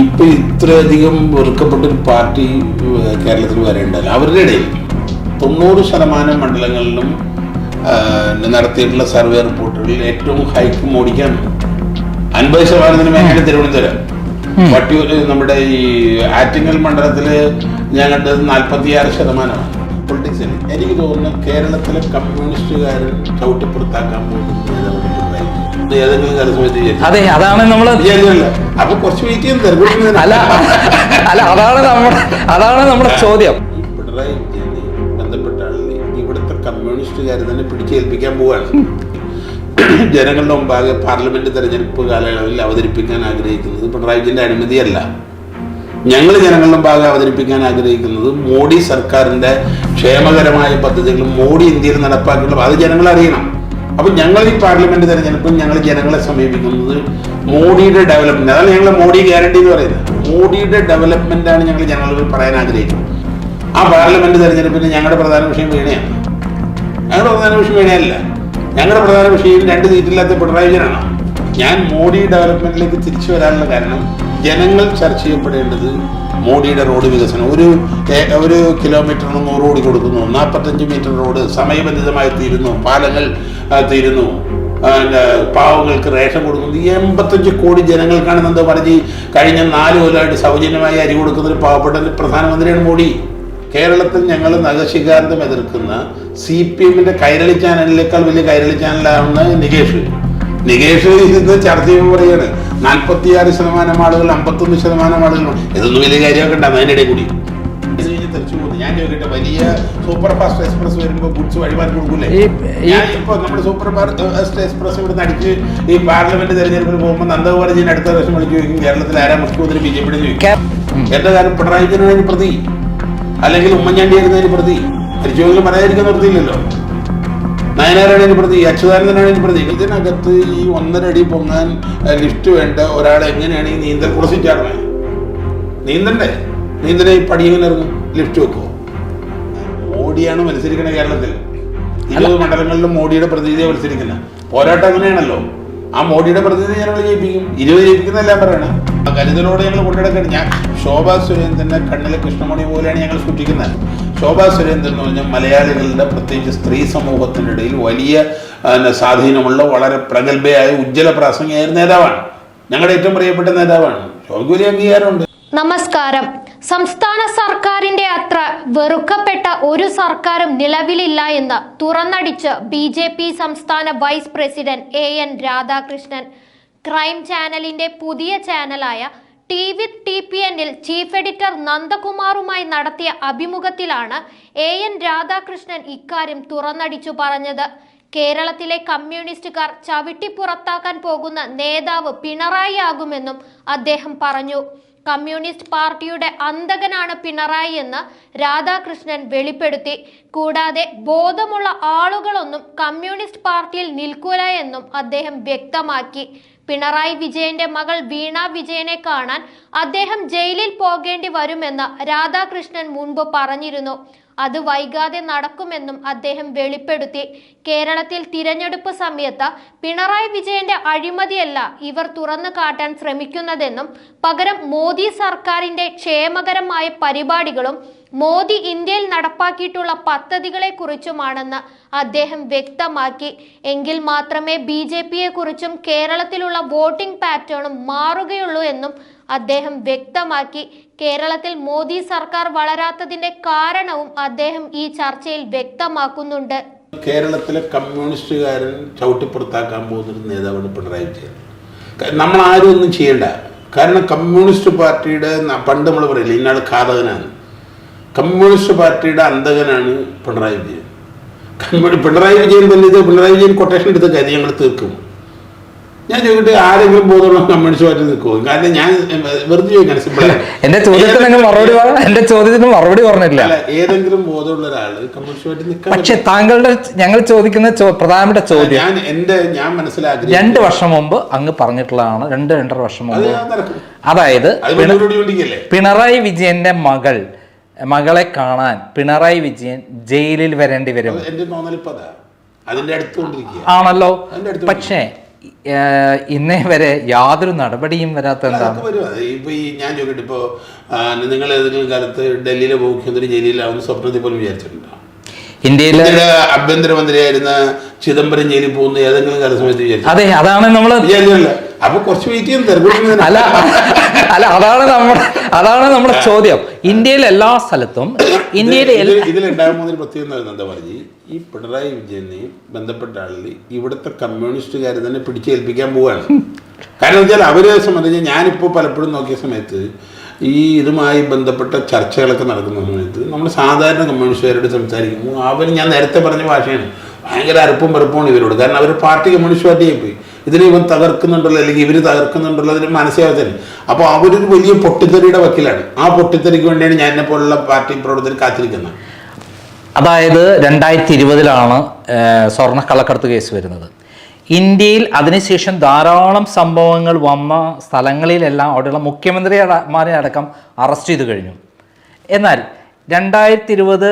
ഇപ്പൊ ഇത്രയധികം വെറുക്കപ്പെട്ട ഒരു പാർട്ടി കേരളത്തിൽ വരേണ്ടല്ല അവരുടെ ഇടയിൽ തൊണ്ണൂറ് ശതമാനം മണ്ഡലങ്ങളിലും നടത്തിയിട്ടുള്ള സർവേ റിപ്പോർട്ടുകളിൽ ഏറ്റവും ഹൈക്ക് മോടിക്കാൻ അൻപത് ശതമാനത്തിന് മേഖല തിരുവനന്തപുരം. വട്ടിയൂർ നമ്മുടെ ഈ ആറ്റിങ്ങൽ മണ്ഡലത്തിൽ ഞാൻ കണ്ടത് നാൽപ്പത്തിയാറ് ശതമാനമാണ്. പൊളിറ്റിക്സിന് എനിക്ക് തോന്നുന്നു കേരളത്തിലെ കമ്മ്യൂണിസ്റ്റുകാരൻ ചവിട്ടിപ്പുറത്താക്കാൻ പോകുന്നത് അതെ അതാണ് നമ്മൾ അല്ല അല്ല അതാണ് നമ്മുടെ അതാണ് നമ്മുടെ ചോദ്യം. ഇവിടുത്തെ കമ്മ്യൂണിസ്റ്റുകാർ തന്നെ പിടിച്ചേൽപ്പിക്കാൻ പോവാണ്. ജനങ്ങളുടെ മുമ്പാകെ പാർലമെന്റ് തെരഞ്ഞെടുപ്പ് കാലയളവിൽ അവതരിപ്പിക്കാൻ ആഗ്രഹിക്കുന്നത് പിണറായി വിജയന്റെ അനുമതിയല്ല. ഞങ്ങൾ ജനങ്ങളുടെ മുമ്പാകെ അവതരിപ്പിക്കാൻ ആഗ്രഹിക്കുന്നത് മോഡി സർക്കാരിന്റെ ക്ഷേമകരമായ പദ്ധതികളും മോഡി ഇന്ത്യയിൽ നടപ്പാക്കിയിട്ടുള്ള അത് ജനങ്ങൾ അറിയണം അപ്പൊ ഞങ്ങൾ ഈ പാർലമെന്റ് തെരഞ്ഞെടുപ്പിൽ ഞങ്ങൾ ജനങ്ങളെ സമീപിക്കുന്നത് മോഡിയുടെ ഡെവലപ്മെന്റ് അതാണ് ഞങ്ങൾ മോഡി ഗ്യാരണ്ടി എന്ന് പറയുന്നത്. മോഡിയുടെ ഡെവലപ്മെന്റ് ആണ് ഞങ്ങൾ ജനങ്ങളോട് പറയാൻ ആഗ്രഹിക്കുന്നത്. ആ പാർലമെന്റ് തെരഞ്ഞെടുപ്പിന് ഞങ്ങളുടെ പ്രധാന വിഷയം വീണയാണ്. ഞങ്ങളുടെ പ്രധാന വിഷയം വീണയല്ല. ഞങ്ങളുടെ പ്രധാന വിഷയം രണ്ട് സീറ്റില്ലാത്ത പിണറായി വിജയനാണ്. ഞാൻ മോഡി ഡെവലപ്മെന്റിലേക്ക് തിരിച്ചു വരാനുള്ള കാരണം ജനങ്ങൾ ചർച്ച ചെയ്യപ്പെടേണ്ടത് മോഡിയുടെ റോഡ് വികസനം. ഒരു ഒരു കിലോമീറ്ററിന് നൂറ് കോടി കൊടുക്കുന്നു. നാൽപ്പത്തഞ്ച് മീറ്റർ റോഡ് സമയബന്ധിതമായി തീരുന്നു. പാലങ്ങൾ തീരുന്നു. പാവങ്ങൾക്ക് റേഷൻ കൊടുക്കുന്നു. എൺപത്തഞ്ച് കോടി ജനങ്ങൾക്കാണ് എന്താ പറഞ്ഞ് കഴിഞ്ഞ നാല് കൊല്ലമായിട്ട് സൗജന്യമായി അരി കൊടുക്കുന്ന ഒരു പാവപ്പെട്ട പ്രധാനമന്ത്രിയാണ് മോഡി. കേരളത്തിൽ ഞങ്ങൾ നഖശികാന്തം എതിർക്കുന്ന സി പി എമ്മിന്റെ കൈരളി ചാനലിനേക്കാൾ വലിയ കൈരളി ചാനലാണെന്ന് നികേഷ്. നികേഷ് ഇന്ന് ചർച്ച ചെയ്യുമ്പോൾ പറയാണ് നാൽപ്പത്തിയാറ് ശതമാനം ആളുകൾ അമ്പത്തൊന്ന് ശതമാനം ആളുകൾ. ഇതൊന്നും വലിയ കാര്യമൊക്കെ ഉണ്ടാകും അതിനിടെ കൂടി. തിരിച്ചു പോകുന്നു. ഞാൻ ചോദിക്കട്ടെ വലിയ സൂപ്പർ ഫാസ്റ്റ് എക്സ്പ്രസ് വരുമ്പോൾ ഗുഡ്സ് കൊടുക്കൂലേ? നമ്മുടെ സൂപ്പർ ഫാസ്റ്റ് എക്സ്പ്രസ് ഇവിടെ അടിച്ച് ഈ പാർലമെന്റ് പോകുമ്പോൾ അടുത്ത വിളിച്ചു ചോദിക്കും കേരളത്തിൽ ആരാ മുഖ്യമന്ത്രി ബി ജെ പിയുടെ ചോദിക്കും. എന്റെ കാര്യം പിണറായി വിജയനാണ് പ്രതി. അല്ലെങ്കിൽ ഉമ്മൻചാണ്ടി ആയിരുന്നതിന് പ്രതി. മരിച്ചുവെങ്കിലും പറയാതിരിക്കാൻ നിർത്തിയില്ലല്ലോ. നയനാരാണ് ഇതിന് പ്രതി അച്യുതാനന്ദനാണ് ഇതിന് പ്രതി ഇതിനകത്ത് ഈ ഒന്നര അടി പൊങ്ങാൻ ലിഫ്റ്റ് വേണ്ട ഒരാൾ എങ്ങനെയാണ് ഈ നീന്തൽ ചാടണേ നീന്തണ്ടേ? നീന്തലേ ഈ പടിയിൽ ഇറങ്ങും? ലിഫ്റ്റ് വെക്കുമോ മോഡിയാണ് മത്സരിക്കുന്നത് കേരളത്തിൽ. ഇരുപത് മണ്ഡലങ്ങളിലും മോഡിയുടെ പ്രതിനിധിയെ മത്സരിക്കുന്ന. പോരാട്ടം അങ്ങനെയാണല്ലോ. ആ മോഡിയുടെ പ്രതിനിധി ഞങ്ങൾ ജയിപ്പിക്കും. ഇരുപത് ജയിപ്പിക്കുന്നതെല്ലാം പറയണം? ആ കരുതലോടെ ഞങ്ങൾ കൊണ്ടിടക്കണം. ഞാൻ ശോഭാ സുരേന്ദ്രന്റെ കണ്ണിലെ കൃഷ്ണമണി പോലെയാണ് ഞങ്ങൾ സൂക്ഷിക്കുന്നത് ശോഭാ സുരേന്ദ്രൻ എന്ന് പറഞ്ഞാൽ മലയാളികളുടെ പ്രത്യേകിച്ച് സ്ത്രീ സമൂഹത്തിന്റെ ഇടയിൽ വലിയ സ്വാധീനമുള്ള വളരെ പ്രഗത്ഭയായ ഉജ്ജ്വല പ്രാസംഗികയായ ഒരു നേതാവാണ്. ഞങ്ങളുടെ ഏറ്റവും പ്രിയപ്പെട്ട നേതാവാണ്. വലിയ അംഗീകാരമുണ്ട്. നമസ്കാരം. സംസ്ഥാന സർക്കാരിന്റെ അത്ര വെറുക്കപ്പെട്ട ഒരു സർക്കാരും നിലവിലില്ല എന്ന് തുറന്നടിച്ച് ബി ജെ പി സംസ്ഥാന vice president A N Radhakrishnan. Crime ചാനലിന്റെ പുതിയ ചാനലായ ടി വി ടി പി എന്നിൽ ചീഫ് എഡിറ്റർ നന്ദകുമാറുമായി നടത്തിയ അഭിമുഖത്തിലാണ് എ എൻ രാധാകൃഷ്ണൻ ഇക്കാര്യം തുറന്നടിച്ചു പറഞ്ഞത്. കേരളത്തിലെ കമ്മ്യൂണിസ്റ്റുകാർ ചവിട്ടിപ്പുറത്താക്കാൻ പോകുന്ന നേതാവ് പിണറായി ആകുമെന്നും അദ്ദേഹം പറഞ്ഞു. കമ്മ്യൂണിസ്റ്റ് പാർട്ടിയുടെ അന്തകനാണ് പിണറായി എന്ന് രാധാകൃഷ്ണൻ വെളിപ്പെടുത്തി. കൂടാതെ ബോധമുള്ള ആളുകളൊന്നും കമ്മ്യൂണിസ്റ്റ് പാർട്ടിയിൽ നിൽക്കൂല എന്നും അദ്ദേഹം വ്യക്തമാക്കി. പിണറായി വിജയന്റെ മകൾ വീണ വിജയനെ കാണാൻ അദ്ദേഹം ജയിലിൽ പോകേണ്ടി വരുമെന്ന് രാധാകൃഷ്ണൻ മുൻപ് പറഞ്ഞിരുന്നു. അത് വൈകാതെ നടക്കുമെന്നും അദ്ദേഹം വെളിപ്പെടുത്തി. കേരളത്തിൽ തിരഞ്ഞെടുപ്പ് സമയത്ത് പിണറായി വിജയന്റെ അഴിമതിയല്ല ഇവർ തുറന്നു കാട്ടാൻ ശ്രമിക്കുന്നതെന്നും പകരം മോദി സർക്കാരിന്റെ ക്ഷേമകരമായ പരിപാടികളും മോദി ഇന്ത്യയിൽ നടപ്പാക്കിയിട്ടുള്ള പദ്ധതികളെ കുറിച്ചുമാണെന്ന് അദ്ദേഹം വ്യക്തമാക്കി. എങ്കിൽ മാത്രമേ ബി ജെ പിയെ കുറിച്ചും കേരളത്തിലുള്ള വോട്ടിംഗ് പാറ്റേണും മാറുകയുള്ളൂ എന്നും അദ്ദേഹം വ്യക്തമാക്കി. കേരളത്തിൽ മോദി സർക്കാർ വളരാത്തതിന്റെ കാരണവും അദ്ദേഹം ഈ ചർച്ചയിൽ വ്യക്തമാക്കുന്നുണ്ട്. കേരളത്തിലെ കമ്മ്യൂണിസ്റ്റുകാരൻ ചവിട്ടിപ്പുറത്താക്കാൻ പോകുന്നൊരു നേതാവാണ് പിണറായി വിജയൻ. നമ്മൾ ആരും ഒന്നും ചെയ്യണ്ട. കാരണം കമ്മ്യൂണിസ്റ്റ് പാർട്ടിയുടെ പണ്ട് നമ്മൾ പറയില്ല ഇന്നാൾ ഘാതകനാണ്. കമ്മ്യൂണിസ്റ്റ് പാർട്ടിയുടെ അന്തകനാണ് പിണറായി വിജയൻ. കമ്മ്യൂണി പിണറായി വിജയൻ തന്നെ ഇത് പിണറായി വിജയൻ കൊട്ടേഷൻ എടുത്ത കാര്യം ഞങ്ങൾ തീർക്കും. ഞാൻ ചോദിക്കട്ടെ ആരെങ്കിലും ബോധമുള്ള കമ്മ്യൂണിസ്റ്റ് പാർട്ടി നിൽക്കുമോ കാരണം ഞാൻ വെറുതെ ചോദിക്കാൻ സിമ്പിൾ എന്റെ ചോദ്യത്തിന് മറുപടി എന്റെ ചോദ്യത്തിന് മറുപടി പറഞ്ഞില്ല ഏതെങ്കിലും ബോധമുള്ള ഒരാൾ കമ്മ്യൂണിസ്റ്റ് പാർട്ടി നിൽക്കാൻ പക്ഷെ താങ്കളുടെ ഞങ്ങൾ ചോദിക്കുന്ന പ്രധാനപ്പെട്ട ചോദ്യം ഞാൻ എന്റെ ഞാൻ മനസ്സിലാക്കി രണ്ട് വർഷം മുമ്പ് അങ്ങ് പറഞ്ഞിട്ടുള്ളതാണ്. രണ്ട് രണ്ടര വർഷം മുമ്പ്. അതായത് പിണറായി വിജയന്റെ മകൾ മകളെ കാണാൻ പിണറായി വിജയൻ ജയിലിൽ വരേണ്ടി വരും. ആണല്ലോ. പക്ഷേ ഇന്നേ വരെ യാതൊരു നടപടിയും വരാത്ത എന്താണ്? ഇപ്പൊ ഈ ഞാൻ ചോദിക്കട്ടെ ഇപ്പോ നിങ്ങൾ ഏതെങ്കിലും കാലത്ത് ഡൽഹിയിലെ മുഖ്യമന്ത്രി ജയിലിലാവുന്ന സ്വപ്നത്തിൽ പോലും വിചാരിച്ചിട്ടുണ്ടോ? ഇന്ത്യയിലെ ആഭ്യന്തരമന്ത്രിയായിരുന്ന ചിദംബരം ജയിലിൽ പോകുന്ന ഏതെങ്കിലും കാല സമയത്ത് വിചാരിച്ചു അതെ അതാണ് നമ്മൾ അപ്പൊ കുറച്ച് വെയിറ്റ് ചെയ്യുന്നത് അല്ല അല്ല അതാണ് നമ്മുടെ അതാണ് നമ്മുടെ ചോദ്യം. ഇന്ത്യയിലെ എല്ലാ സ്ഥലത്തും ഇന്ത്യയിലെ ഇതിൽ ഇതിലുണ്ടാകാൻ പോകുന്ന പ്രത്യേകം എന്ന് എന്താ പറഞ്ഞ്? ഈ പിണറായി വിജയനെ ബന്ധപ്പെട്ട ആളിൽ ഇവിടുത്തെ കമ്മ്യൂണിസ്റ്റുകാർ തന്നെ പിടിച്ചേൽപ്പിക്കാൻ പോവാണ്. കാരണം വെച്ചാൽ അവരെ സംബന്ധിച്ച് ഞാനിപ്പോൾ പലപ്പോഴും നോക്കിയ സമയത്ത് ഈ ഇതുമായി ബന്ധപ്പെട്ട ചർച്ചകളൊക്കെ നടക്കുന്ന സമയത്ത് നമ്മൾ സാധാരണ കമ്മ്യൂണിസ്റ്റുകാരോട് സംസാരിക്കുമ്പോൾ അവർ ഞാൻ നേരത്തെ പറഞ്ഞ ഭാഷയാണ്. ഭയങ്കര അറുപ്പും വെറുപ്പമാണ് ഇവരോട്. കാരണം അവർ പാർട്ടി കമ്മ്യൂണിസ്റ്റ് പാർട്ടിയായി പോയി. ഇതിനെ ഇവൻ തകർക്കുന്നുണ്ടല്ലോ അല്ലെങ്കിൽ ഇവർ തകർക്കുന്നുണ്ടല്ലോ അതിന് മനസ്സിലാകത്തില്ല അപ്പോൾ അവരൊരു വലിയ പൊട്ടിത്തെറിയുടെ വക്കിലാണ്. ആ പൊട്ടിത്തെറിക്ക് വേണ്ടിയാണ് ഞാൻ എന്നെ പോലുള്ള പാർട്ടി പ്രവർത്തകർ കാത്തിരിക്കുന്നത്. അതായത് രണ്ടായിരത്തി ഇരുപതിലാണ് സ്വർണക്കള്ളക്കടത്ത് കേസ് വരുന്നത്. ഇന്ത്യയിൽ അതിനുശേഷം ധാരാളം സംഭവങ്ങൾ വന്ന സ്ഥലങ്ങളിലെല്ലാം അവിടെയുള്ള മുഖ്യമന്ത്രിമാരെ അടക്കം അറസ്റ്റ് ചെയ്തു കഴിഞ്ഞു. എന്നാൽ രണ്ടായിരത്തി ഇരുപത്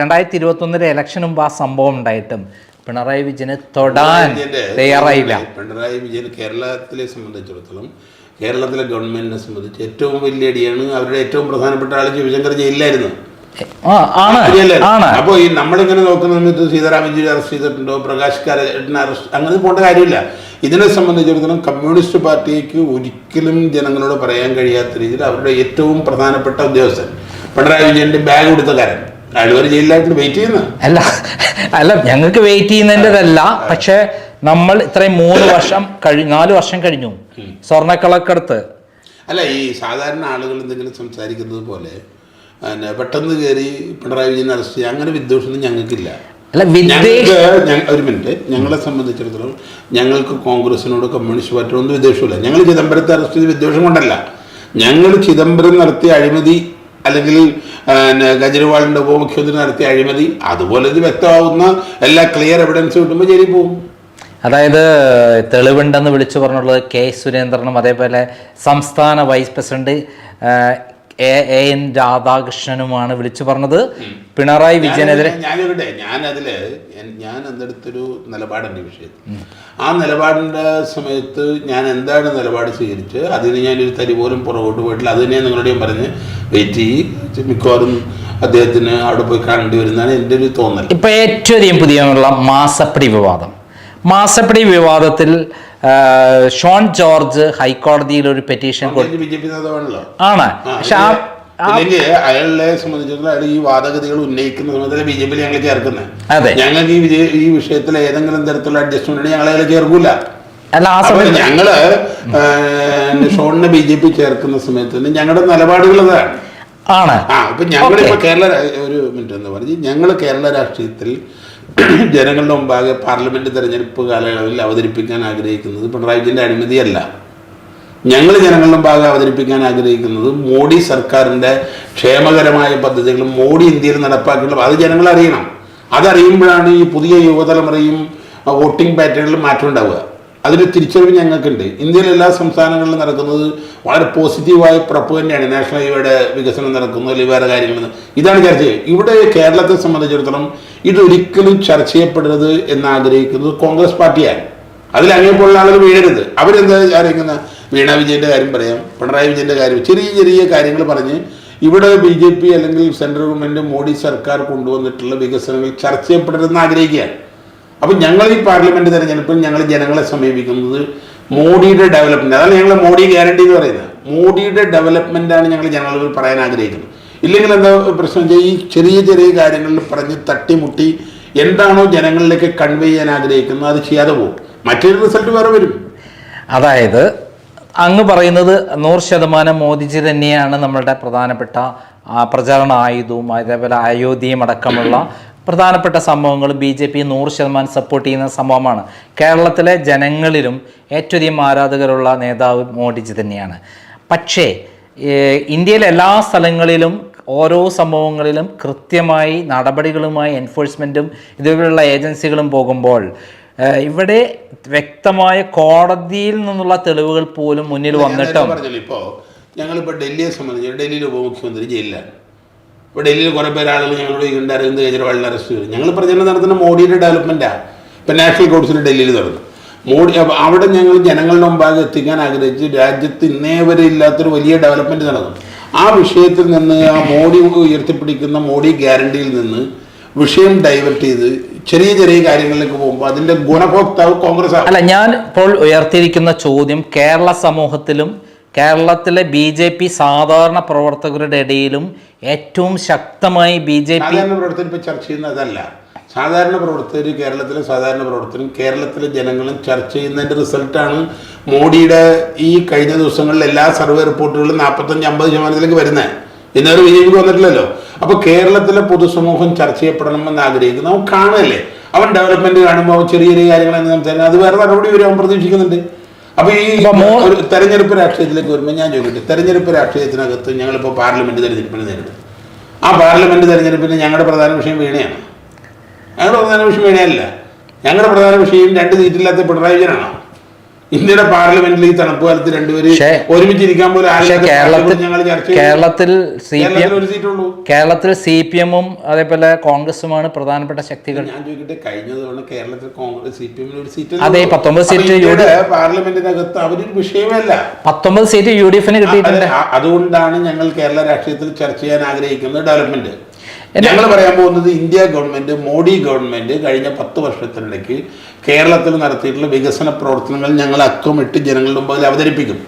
രണ്ടായിരത്തി ഇരുപത്തൊന്നിലെ ഇലക്ഷന് മുമ്പ് ആ സംഭവം ഉണ്ടായിട്ടും പിണറായി വിജയനെ തൊടാൻ തയ്യാറായില്ല. പിണറായി വിജയൻ കേരളത്തിലെ സംബന്ധിച്ചിടത്തോളം കേരളത്തിലെ ഗവൺമെന്റിനെ സംബന്ധിച്ച് ഏറ്റവും വലിയ അടിയാണ് അവരുടെ ഏറ്റവും പ്രധാനപ്പെട്ട ആൾ ശിവശങ്കർ ജയിലിലായിരുന്നു. അപ്പൊ ഈ നമ്മളിങ്ങനെ നോക്കുന്ന സമയത്ത് സീതാറാം യെച്ചൂരി അറസ്റ്റ് ചെയ്തിട്ടുണ്ടോ പ്രകാശ് കാരനെ അറസ്റ്റ് അങ്ങനെ പോകേണ്ട കാര്യമില്ല. ഇതിനെ സംബന്ധിച്ചിടത്തോളം കമ്മ്യൂണിസ്റ്റ് പാർട്ടിക്ക് ഒരിക്കലും ജനങ്ങളോട് പറയാൻ കഴിയാത്ത രീതിയിൽ അവരുടെ ഏറ്റവും പ്രധാനപ്പെട്ട ഉദ്യോഗസ്ഥൻ പിണറായി വിജയന്റെ ബാഗ് കൊടുത്തക്കാരൻ അയാൾ അല്ല അല്ല ഞങ്ങൾക്ക് വെയിറ്റ് ചെയ്യുന്നതിന്റെതല്ല. പക്ഷെ നമ്മൾ ഇത്രയും മൂന്ന് വർഷം കഴി നാല് വർഷം കഴിഞ്ഞു. സ്വർണക്കളക്കടുത്ത് അല്ല ഈ സാധാരണ ആളുകൾ എന്തെങ്കിലും സംസാരിക്കുന്നത് പോലെ പെട്ടെന്ന് കയറി പിണറായി വിജയൻ അറസ്റ്റ് ചെയ്യുക അങ്ങനെ വിദ്വേഷമൊന്നും ഞങ്ങൾക്കില്ല. അല്ല ഒരു മിനിറ്റ് ഞങ്ങളെ സംബന്ധിച്ചിടത്തോളം ഞങ്ങൾക്ക് കോൺഗ്രസിനോട് കമ്മ്യൂണിസ്റ്റ് പാർട്ടിയോടൊന്നും വിദ്വേഷമില്ല. ഞങ്ങൾ ചിദംബരത്തെ അറസ്റ്റ് ചെയ്ത് വിദ്വേഷം കൊണ്ടല്ല. ഞങ്ങൾ ചിദംബരം നടത്തിയ അഴിമതി അല്ലെങ്കിൽ കെജ്രിവാളിന്റെ ഉപമുഖ്യമന്ത്രി നടത്തിയ അഴിമതി അതുപോലെ ഇത് വ്യക്തമാവുന്ന എല്ലാ ക്ലിയർ എവിഡൻസ് കിട്ടുമ്പോൾ ജയിലിൽ പോകും. അതായത് തെളിവുണ്ടെന്ന് വിളിച്ചു പറഞ്ഞുള്ളത് കെ സുരേന്ദ്രനും അതേപോലെ സംസ്ഥാന vice president A A N രാധാകൃഷ്ണനുമാണ് വിളിച്ചു പറഞ്ഞത്. പിണറായി വിജയനെതിരെ ഞാൻ- ഞാനിവിടെ ഞാൻ അതിൽ ഞാൻ എന്തെടുത്തൊരു നിലപാടുണ്ട് ഈ വിഷയത്തിൽ. ആ നിലപാടിന്റെ സമയത്ത് ഞാൻ എന്താണ് നിലപാട് സ്വീകരിച്ച് അതിന് ഞാനൊരു തരി പോലും പുറകോട്ട് പോയിട്ടില്ല. അത് തന്നെ നിങ്ങളുടെയും പറഞ്ഞ് വെയിറ്റ് ചെയ്യും മിക്കവാറും അദ്ദേഹത്തിന് അവിടെ പോയി കാണേണ്ടി വരുന്നതാണ് എന്റെ ഒരു തോന്നൽ. ഇപ്പൊ ഏറ്റവും അധികം പുതിയ മാസപ്പടി വിവാദം. മാസപ്പടി വിവാദത്തിൽ ഷോൺ ജോർജ് ഹൈക്കോടതിയിൽ ഒരു പെറ്റീഷൻ ആണ്. പക്ഷെ ആ ആ- അയാളെ സംബന്ധിച്ചിടത്തോളം അയാൾ ഈ വാദഗതികൾ ഉന്നയിക്കുന്ന സമയത്ത് ബി ജെ പിയിൽ ഞങ്ങൾ ചേർക്കുന്നത്. ഞങ്ങൾക്ക് ഈ വിജയ ഈ വിഷയത്തിൽ ഏതെങ്കിലും തരത്തിലുള്ള അഡ്ജസ്റ്റ്മെന്റ് ഞങ്ങൾ അതിൽ ചേർക്കൂല. അല്ല ആ സമയത്ത് ഞങ്ങൾ ഷോണിനെ ബി ജെ പി ചേർക്കുന്ന സമയത്ത് ഞങ്ങളുടെ നിലപാടുകൾ അതാണ്. ആണ്. ആ ഇപ്പൊ ഞങ്ങളിപ്പോ കേരള ഒരു മിനിറ്റ് എന്ന് പറഞ്ഞ്. ഞങ്ങൾ കേരള രാഷ്ട്രീയത്തിൽ ജനങ്ങളുടെ മുമ്പാകെ പാർലമെന്റ് തെരഞ്ഞെടുപ്പ് കാലയളവിൽ അവതരിപ്പിക്കാൻ ആഗ്രഹിക്കുന്നത് പിണറായിജിന്റെ അനുമതിയല്ല. ഞങ്ങൾ ജനങ്ങളുടെ മുമ്പാകെ അവതരിപ്പിക്കാൻ ആഗ്രഹിക്കുന്നത് മോഡി സർക്കാരിന്റെ ക്ഷേമകരമായ പദ്ധതികളും മോഡി ഇന്ത്യയിൽ നടപ്പാക്കിയുള്ള അത് ജനങ്ങൾ അറിയണം അതറിയുമ്പോഴാണ് ഈ പുതിയ യുവതലമുറയും വോട്ടിംഗ് പാറ്റേണിൽ മാറ്റം ഉണ്ടാവുക. അതിന് തിരിച്ചറിവ് ഞങ്ങൾക്കുണ്ട്. ഇന്ത്യയിലെ എല്ലാ സംസ്ഥാനങ്ങളിലും നടക്കുന്നത് വളരെ പോസിറ്റീവായ പ്രപ്പ് തന്നെയാണ്. നാഷണൽ ഹൈവേയുടെ വികസനം നടക്കുന്നത് അല്ലെങ്കിൽ വേറെ കാര്യങ്ങളെന്ന് ഇതാണ് ചർച്ച ഇവിടെ കേരളത്തെ സംബന്ധിച്ചിടത്തോളം ഇതൊരിക്കലും ചർച്ച ചെയ്യപ്പെടരുത് എന്ന് ആഗ്രഹിക്കുന്നത് കോൺഗ്രസ് പാർട്ടിയാണ്. അതിൽ അങ്ങേപ്പോലുള്ള ആളുകൾ വീഴരുത്. അവരെന്താ ആരോഗ്യം വീണ വിജയന്റെ കാര്യം പറയാം പിണറായി വിജയന്റെ കാര്യം ചെറിയ ചെറിയ കാര്യങ്ങൾ പറഞ്ഞ് ഇവിടെ ബി ജെ പി അല്ലെങ്കിൽ സെൻട്രൽ ഗവൺമെന്റ് മോഡി സർക്കാർ കൊണ്ടുവന്നിട്ടുള്ള വികസനങ്ങൾ ചർച്ച ചെയ്യപ്പെടരുതെന്ന് ആഗ്രഹിക്കുകയാണ്. അപ്പം ഞങ്ങൾ ഈ പാർലമെന്റ് തെരഞ്ഞെടുപ്പിൽ ഞങ്ങൾ ജനങ്ങളെ സമീപിക്കുന്നത് മോഡിയുടെ ഡെവലപ്മെന്റ് അതാണ് ഞങ്ങൾ മോഡി ഗ്യാരണ്ടി എന്ന് പറയുന്നത്. മോഡിയുടെ ഡെവലപ്മെന്റ് ആണ് ഞങ്ങൾ ജനങ്ങളോട് പറയാൻ ആഗ്രഹിക്കുന്നത്. ഇല്ലെങ്കിൽ എന്താ പ്രശ്നം? വെച്ചാൽ ഈ ചെറിയ ചെറിയ കാര്യങ്ങളിൽ പറഞ്ഞ് തട്ടിമുട്ടി എന്താണോ ജനങ്ങളിലേക്ക് കൺവേ ചെയ്യാൻ ആഗ്രഹിക്കുന്നത് അത് ചെയ്യാതെ പോകും. മറ്റൊരു റിസൾട്ട് വേറെ വരും. അതായത് അങ്ങ് പറയുന്നത് നൂറ് ശതമാനം മോദിജി തന്നെയാണ് നമ്മളുടെ പ്രധാനപ്പെട്ട പ്രചാരണ ആയുധവും അതേപോലെ അയോധ്യയും അടക്കമുള്ള പ്രധാനപ്പെട്ട സംഭവങ്ങൾ ബി ജെ പി നൂറ് ശതമാനം സപ്പോർട്ട് ചെയ്യുന്ന സംഭവമാണ്. കേരളത്തിലെ ജനങ്ങളിലും ഏറ്റവും അധികം ആരാധകരുള്ള നേതാവ് മോഡിജി തന്നെയാണ്. പക്ഷേ ഇന്ത്യയിലെ എല്ലാ സ്ഥലങ്ങളിലും ഓരോ സംഭവങ്ങളിലും കൃത്യമായി നടപടികളുമായി എൻഫോഴ്സ്മെന്റും ഇതുപോലുള്ള ഏജൻസികളും പോകുമ്പോൾ ഇവിടെ വ്യക്തമായ കോടതിയിൽ നിന്നുള്ള തെളിവുകൾ പോലും മുന്നിൽ വന്നിട്ടും ഞങ്ങളിപ്പോൾ ഡൽഹിയെ സംബന്ധിച്ച് ഡൽഹിയിലെ ഉപമുഖ്യമന്ത്രി ജയിലിലാണ്. ഇപ്പോൾ ഡൽഹിയിൽ കുറേ പേര് ആളുകൾ ഞങ്ങളോട് ചോദിക്കുന്നുണ്ട് അരവിന്ദ് കെജ്രിവാളിനെ അറസ്റ്റ് ചെയ്തു. ഞങ്ങൾ പ്രചരണം നടത്തുന്ന മോഡിയുടെ ഡെവലപ്മെന്റാണ് ഇപ്പം നാഷണൽ കൗൺസിൽ ഡൽഹിയിൽ നടന്നു. മോഡി അവിടെ ഞങ്ങൾ ജനങ്ങളുടെ മുമ്പാകെ എത്തിക്കാൻ ആഗ്രഹിച്ച് രാജ്യത്ത് ഇന്നേ വരെ ഇല്ലാത്തൊരു വലിയ ഡെവലപ്മെന്റ് നടന്നു. ആ വിഷയത്തിൽ നിന്ന് ആ മോഡി ഉയർത്തിപ്പിടിക്കുന്ന മോഡി ഗ്യാരണ്ടിയിൽ നിന്ന് വിഷയം ഡൈവേർട്ട് ചെയ്ത് ചെറിയ ചെറിയ കാര്യങ്ങളിലേക്ക് പോകുമ്പോൾ അതിന്റെ ഗുണഭോക്താവ് കോൺഗ്രസ് അല്ല ഞാൻ ഇപ്പോൾ ഉയർത്തിയിരിക്കുന്ന ചോദ്യം കേരള സമൂഹത്തിലും കേരളത്തിലെ ബി ജെ പി സാധാരണ പ്രവർത്തകരുടെ ഇടയിലും ഏറ്റവും ശക്തമായി ബി ജെ പി സാധാരണ പ്രവർത്തകർ ഇപ്പോൾ ചർച്ച ചെയ്യുന്നതല്ല. സാധാരണ പ്രവർത്തകർ കേരളത്തിലെ സാധാരണ പ്രവർത്തകരും കേരളത്തിലെ ജനങ്ങളും ചർച്ച ചെയ്യുന്നതിന്റെ റിസൾട്ടാണ് മോഡിയുടെ ഈ കഴിഞ്ഞ ദിവസങ്ങളിൽ എല്ലാ സർവേ റിപ്പോർട്ടുകളും നാൽപ്പത്തഞ്ച് അമ്പത് ശതമാനത്തിലേക്ക് വരുന്നത്. ജെ പിക്ക് വന്നിട്ടില്ലല്ലോ. അപ്പൊ കേരളത്തിലെ പൊതുസമൂഹം ചർച്ച ചെയ്യപ്പെടണമെന്ന് ആഗ്രഹിക്കുന്നു. അവൻ കാണല്ലേ അവൻ ഡെവലപ്മെന്റ് കാണുമ്പോൾ ചെറിയ ചെറിയ ചെറിയ കാര്യങ്ങളെന്ന് സംസാരിക്കുന്നത്. അത് വേറെ നടപടി വരും അവൻ പ്രതീക്ഷിക്കുന്നുണ്ട്. അപ്പൊ ഈ ഒരു തെരഞ്ഞെടുപ്പ് രാഷ്ട്രീയത്തിലേക്ക് വരുമ്പോൾ ഞാൻ ചോദിക്കട്ടെ? തെരഞ്ഞെടുപ്പ് രാഷ്ട്രീയത്തിനകത്ത് ഞങ്ങളിപ്പോൾ പാർലമെന്റ് തെരഞ്ഞെടുപ്പിന് നേരിടും. ആ പാർലമെന്റ് തെരഞ്ഞെടുപ്പിന് ഞങ്ങളുടെ പ്രധാന വിഷയം വീണയാണ്. ഞങ്ങളുടെ പ്രധാന വിഷയം വീണയല്ല. ഞങ്ങളുടെ പ്രധാന വിഷയം രണ്ട് സീറ്റില്ലാത്ത പിണറായി വിജയനാണ്? ഇന്ത്യയുടെ പാർലമെന്റിൽ ഈ തണുപ്പ് കാലത്ത് രണ്ടുപേരും ഒരുമിച്ച് ഇരിക്കാൻ പോലും കേരളത്തിൽ. കേരളത്തിൽ സി പി എം കേരളത്തിൽ സി പി എമ്മും അതേപോലെ കോൺഗ്രസുമാണ് പ്രധാനപ്പെട്ട ശക്തികൾ. ഞാൻ ചോദിക്കട്ടെ കഴിഞ്ഞ തവണ കേരളത്തിൽ കോൺഗ്രസ് സി പി എമ്മിന് ഒരു സീറ്റ് അതെ, 19 സീറ്റ് പാർലമെന്റിനകത്ത് അവരൊരു വിഷയമല്ല. പത്തൊമ്പത് സീറ്റ് യു ഡി എഫിന് കിട്ടിയിട്ടുണ്ട്. അതുകൊണ്ടാണ് ഞങ്ങൾ കേരള രാഷ്ട്രീയത്തിൽ ചർച്ച ചെയ്യാൻ ആഗ്രഹിക്കുന്നത് ഡെവലപ്മെന്റ്. ഞങ്ങൾ പറയാൻ പോകുന്നത് ഇന്ത്യ ഗവൺമെന്റ് മോഡി ഗവൺമെന്റ് കഴിഞ്ഞ പത്ത് വർഷത്തിനിടയ്ക്ക് കേരളത്തിൽ നടത്തിയിട്ടുള്ള വികസന പ്രവർത്തനങ്ങൾ ഞങ്ങൾ അക്കമിട്ട് ജനങ്ങളുടെ മുമ്പിൽ അവതരിപ്പിക്കും.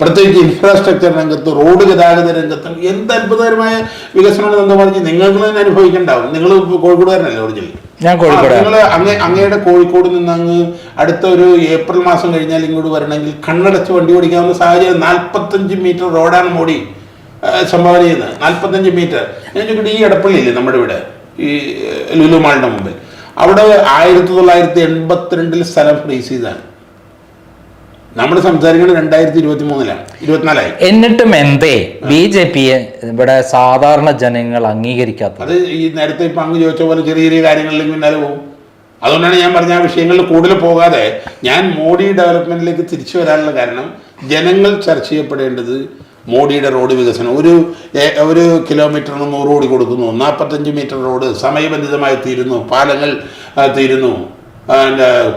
പ്രത്യേകിച്ച് ഇൻഫ്രാസ്ട്രക്ചർ രംഗത്ത് റോഡ് ഗതാഗത രംഗത്തും എന്ത് അത്ഭുതകരമായ വികസനമാണ് എന്ന് പറഞ്ഞ് നിങ്ങൾക്ക് തന്നെ അനുഭവിക്കണ്ടാവും. നിങ്ങൾ കോഴിക്കോടുകാരനല്ലേ ഒറിജിനൽ? നിങ്ങൾ അങ്ങേ അങ്ങയുടെ കോഴിക്കോട് നിന്ന് അങ്ങ് അടുത്ത ഒരു ഏപ്രിൽ മാസം കഴിഞ്ഞാൽ ഇങ്ങോട്ട് വരണമെങ്കിൽ കണ്ണടച്ച് വണ്ടി ഓടിക്കാവുന്ന സാഹചര്യം നാൽപ്പത്തഞ്ച് മീറ്റർ റോഡാണ് മോഡി ആ, സംഭാവന ചെയ്യുന്നത്. നാൽപ്പത്തഞ്ച് മീറ്റർ. ഞാൻ ചോദിക്കട്ടെ ഈ ഇടപ്പള്ളിയില്ലേ നമ്മുടെ ഇവിടെ? ഈ ലുലുമാളിന്റെ മുമ്പിൽ. അവിടെ ആയിരത്തി തൊള്ളായിരത്തി എൺപത്തിരണ്ടിൽ സ്ഥലം ഫ്രീസ് ചെയ്താണ്. നമ്മൾ സംസാരിക്കുന്നത് രണ്ടായിരത്തി ഇരുപത്തി മൂന്നിലാണ് ഇരുപത്തിനാലായി. എന്നിട്ടും എന്തേ? ബി ജെ പിയെ ഇവിടെ സാധാരണ ജനങ്ങൾ അംഗീകരിക്കാത്ത അത് ഈ നേരത്തെ ഇപ്പം അങ്ങ് ചോദിച്ച പോലെ ചെറിയ ചെറിയ കാര്യങ്ങളിലേക്ക് പിന്നാലെ പോകും. അതുകൊണ്ടാണ് ഞാൻ പറഞ്ഞ ആ വിഷയങ്ങളിൽ കൂടുതൽ പോകാതെ ഞാൻ മോഡി ഡെവലപ്മെന്റിലേക്ക് തിരിച്ചു വരാനുള്ള കാരണം ജനങ്ങൾ ചർച്ച ചെയ്യപ്പെടേണ്ടത് മോഡിയുടെ റോഡ് വികസനം. ഒരു ഒരു കിലോമീറ്ററിന് നൂറ് കോടി കൊടുക്കുന്നു. നാൽപ്പത്തഞ്ച് മീറ്റർ റോഡ് സമയബന്ധിതമായി തീരുന്നു. പാലങ്ങൾ തീരുന്നു.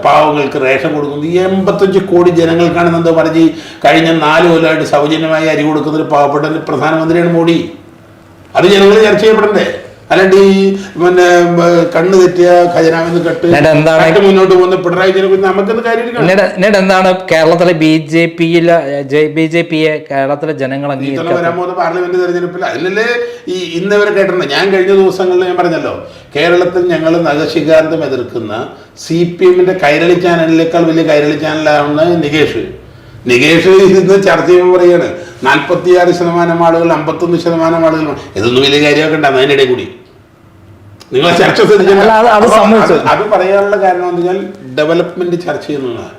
പാവങ്ങൾക്ക് റേഷൻ കൊടുക്കുന്നു. ഈ എൺപത്തഞ്ച് കോടി ജനങ്ങൾക്കാണ് എന്താ പറഞ്ഞ് കഴിഞ്ഞ നാല് കൊല്ലമായിട്ട് സൗജന്യമായി അരി കൊടുക്കുന്നൊരു പാവപ്പെട്ട പ്രധാനമന്ത്രിയാണ് മോഡി. അത് ജനങ്ങൾ ചർച്ച ചെയ്യപ്പെടണ്ടേ? അല്ലാണ്ട് ഈ പിന്നെ കണ്ണ് തെറ്റിയ ഖജനാവെന്ന് കെട്ട് എന്താണ്? മുന്നോട്ട് പോകുന്ന പിണറായി കുറിച്ച് കാര്യം എന്താണ്? കേരളത്തിലെ ബി ജെ പിയിലെ ബി ജെ പിയെ കേരളത്തിലെ ജനങ്ങൾ വരാൻ പോകുന്ന പാർലമെന്റ് തെരഞ്ഞെടുപ്പിൽ അതിലല്ലേ ഈ ഇന്നവരെ കേട്ടിട്ടുണ്ട് ഞാൻ കഴിഞ്ഞ ദിവസങ്ങളിൽ ഞാൻ പറഞ്ഞല്ലോ കേരളത്തിൽ ഞങ്ങൾ നഖശികാന്തം എതിർക്കുന്ന സി പി എമ്മിന്റെ കൈരളി ചാനലിനേക്കാൾ വലിയ കൈരളി ചാനലാണ് നികേഷ്. നികേഷ് ഇന്ന് ചർച്ച ചെയ്യുമ്പോൾ പറയാണ് നാൽപ്പത്തിയാറ് ശതമാനം ആളുകൾ അമ്പത്തൊന്ന് ശതമാനം ആളുകൾ ഇതൊന്നും വലിയ കാര്യമൊക്കെ ഉണ്ടാകും അതിനിടെ കൂടി. നിങ്ങൾ ചർച്ച. അത് പറയാനുള്ള കാരണം എന്ന് വെച്ചാൽ ഡെവലപ്മെന്റ് ചർച്ച ചെയ്യുന്നതാണ്.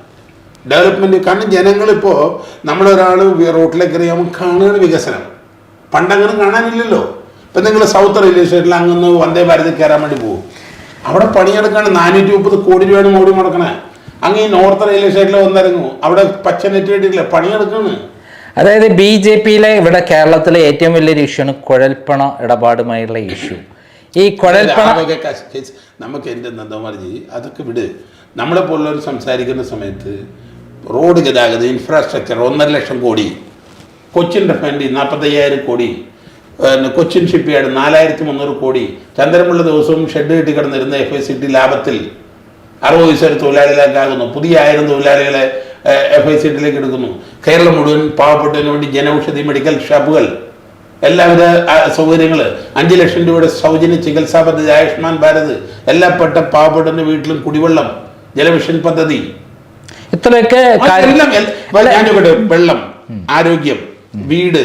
ഡെവലപ്മെന്റ് കാരണം ജനങ്ങളിപ്പോ നമ്മളൊരാൾ റോട്ടിലേക്ക് അറിയാമോ കാണുകയാണ് വികസനം. പണ്ടങ്ങനെ കാണാനില്ലല്ലോ. ഇപ്പൊ നിങ്ങൾ സൗത്ത് റെയിൽവേ സ്റ്റേഷനിൽ അങ്ങനെ വന്ദേ ഭാരതിൽ കയറാൻ വേണ്ടി പോകും അവിടെ പണിയെടുക്കാണ് നാനൂറ്റി മുപ്പത് കോടി രൂപയാണ് മോടി മുടക്കണേ അങ്ങ് ഈ നോർത്ത് റെയിൽവേ സ്റ്റേഷനിൽ വന്നിറങ്ങും. അവിടെ പച്ച നെറ്റ് കെട്ടിയിട്ടില്ല. പണിയെടുക്കാണ്. അതായത് ബി ജെ പിയിലെ ഇവിടെ കേരളത്തിലെ ഏറ്റവും വലിയൊരു ഇഷ്യൂ ആണ് കുഴൽപ്പണ ഇടപാടുമായുള്ള ഇഷ്യൂ ഈ കുഴൽപ്പണ നമുക്ക് എന്റെ നന്ദകുമാർജി അതൊക്കെ വിട്. നമ്മളെ പോലുള്ളവർ സംസാരിക്കുന്ന സമയത്ത് റോഡ് ഗതാഗതം ഇൻഫ്രാസ്ട്രക്ചർ ഒന്നര ലക്ഷം കോടി കൊച്ചിൻ റിഫൈനറി നാൽപ്പത്തയ്യായിരം കോടി കൊച്ചിൻ ഷിപ്പ് യാർഡ് നാലായിരത്തി മുന്നൂറ് കോടി ചന്ദ്രമുള്ള ദിവസവും ഷെഡ് കെട്ടി കിടന്നിരുന്ന എഫ് ഐ സി ടി ലാഭത്തിൽ അറുപത് വയസ്സുവരെ തൊഴിലാളികളാക്കാകുന്നു പുതിയ ആയിരം തൊഴിലാളികളെ എഫ് ഐ സി ടിയിലേക്ക് എടുക്കുന്നു. കേരളം മുഴുവൻ പാവപ്പെട്ടതിന് വേണ്ടി ജനൌഷധി മെഡിക്കൽ ഷാപ്പുകൾ എല്ലാവിധ സൗകര്യങ്ങൾ അഞ്ച് ലക്ഷം രൂപയുടെ സൗജന്യ ചികിത്സാ പദ്ധതി ആയുഷ്മാൻ ഭാരത് എല്ലാ പെട്ട പാവപ്പെട്ടവന്റെ വീട്ടിലും കുടിവെള്ളം ജലമിഷൻ പദ്ധതി. ഇത്രയൊക്കെ വെള്ളം ആരോഗ്യം വീട്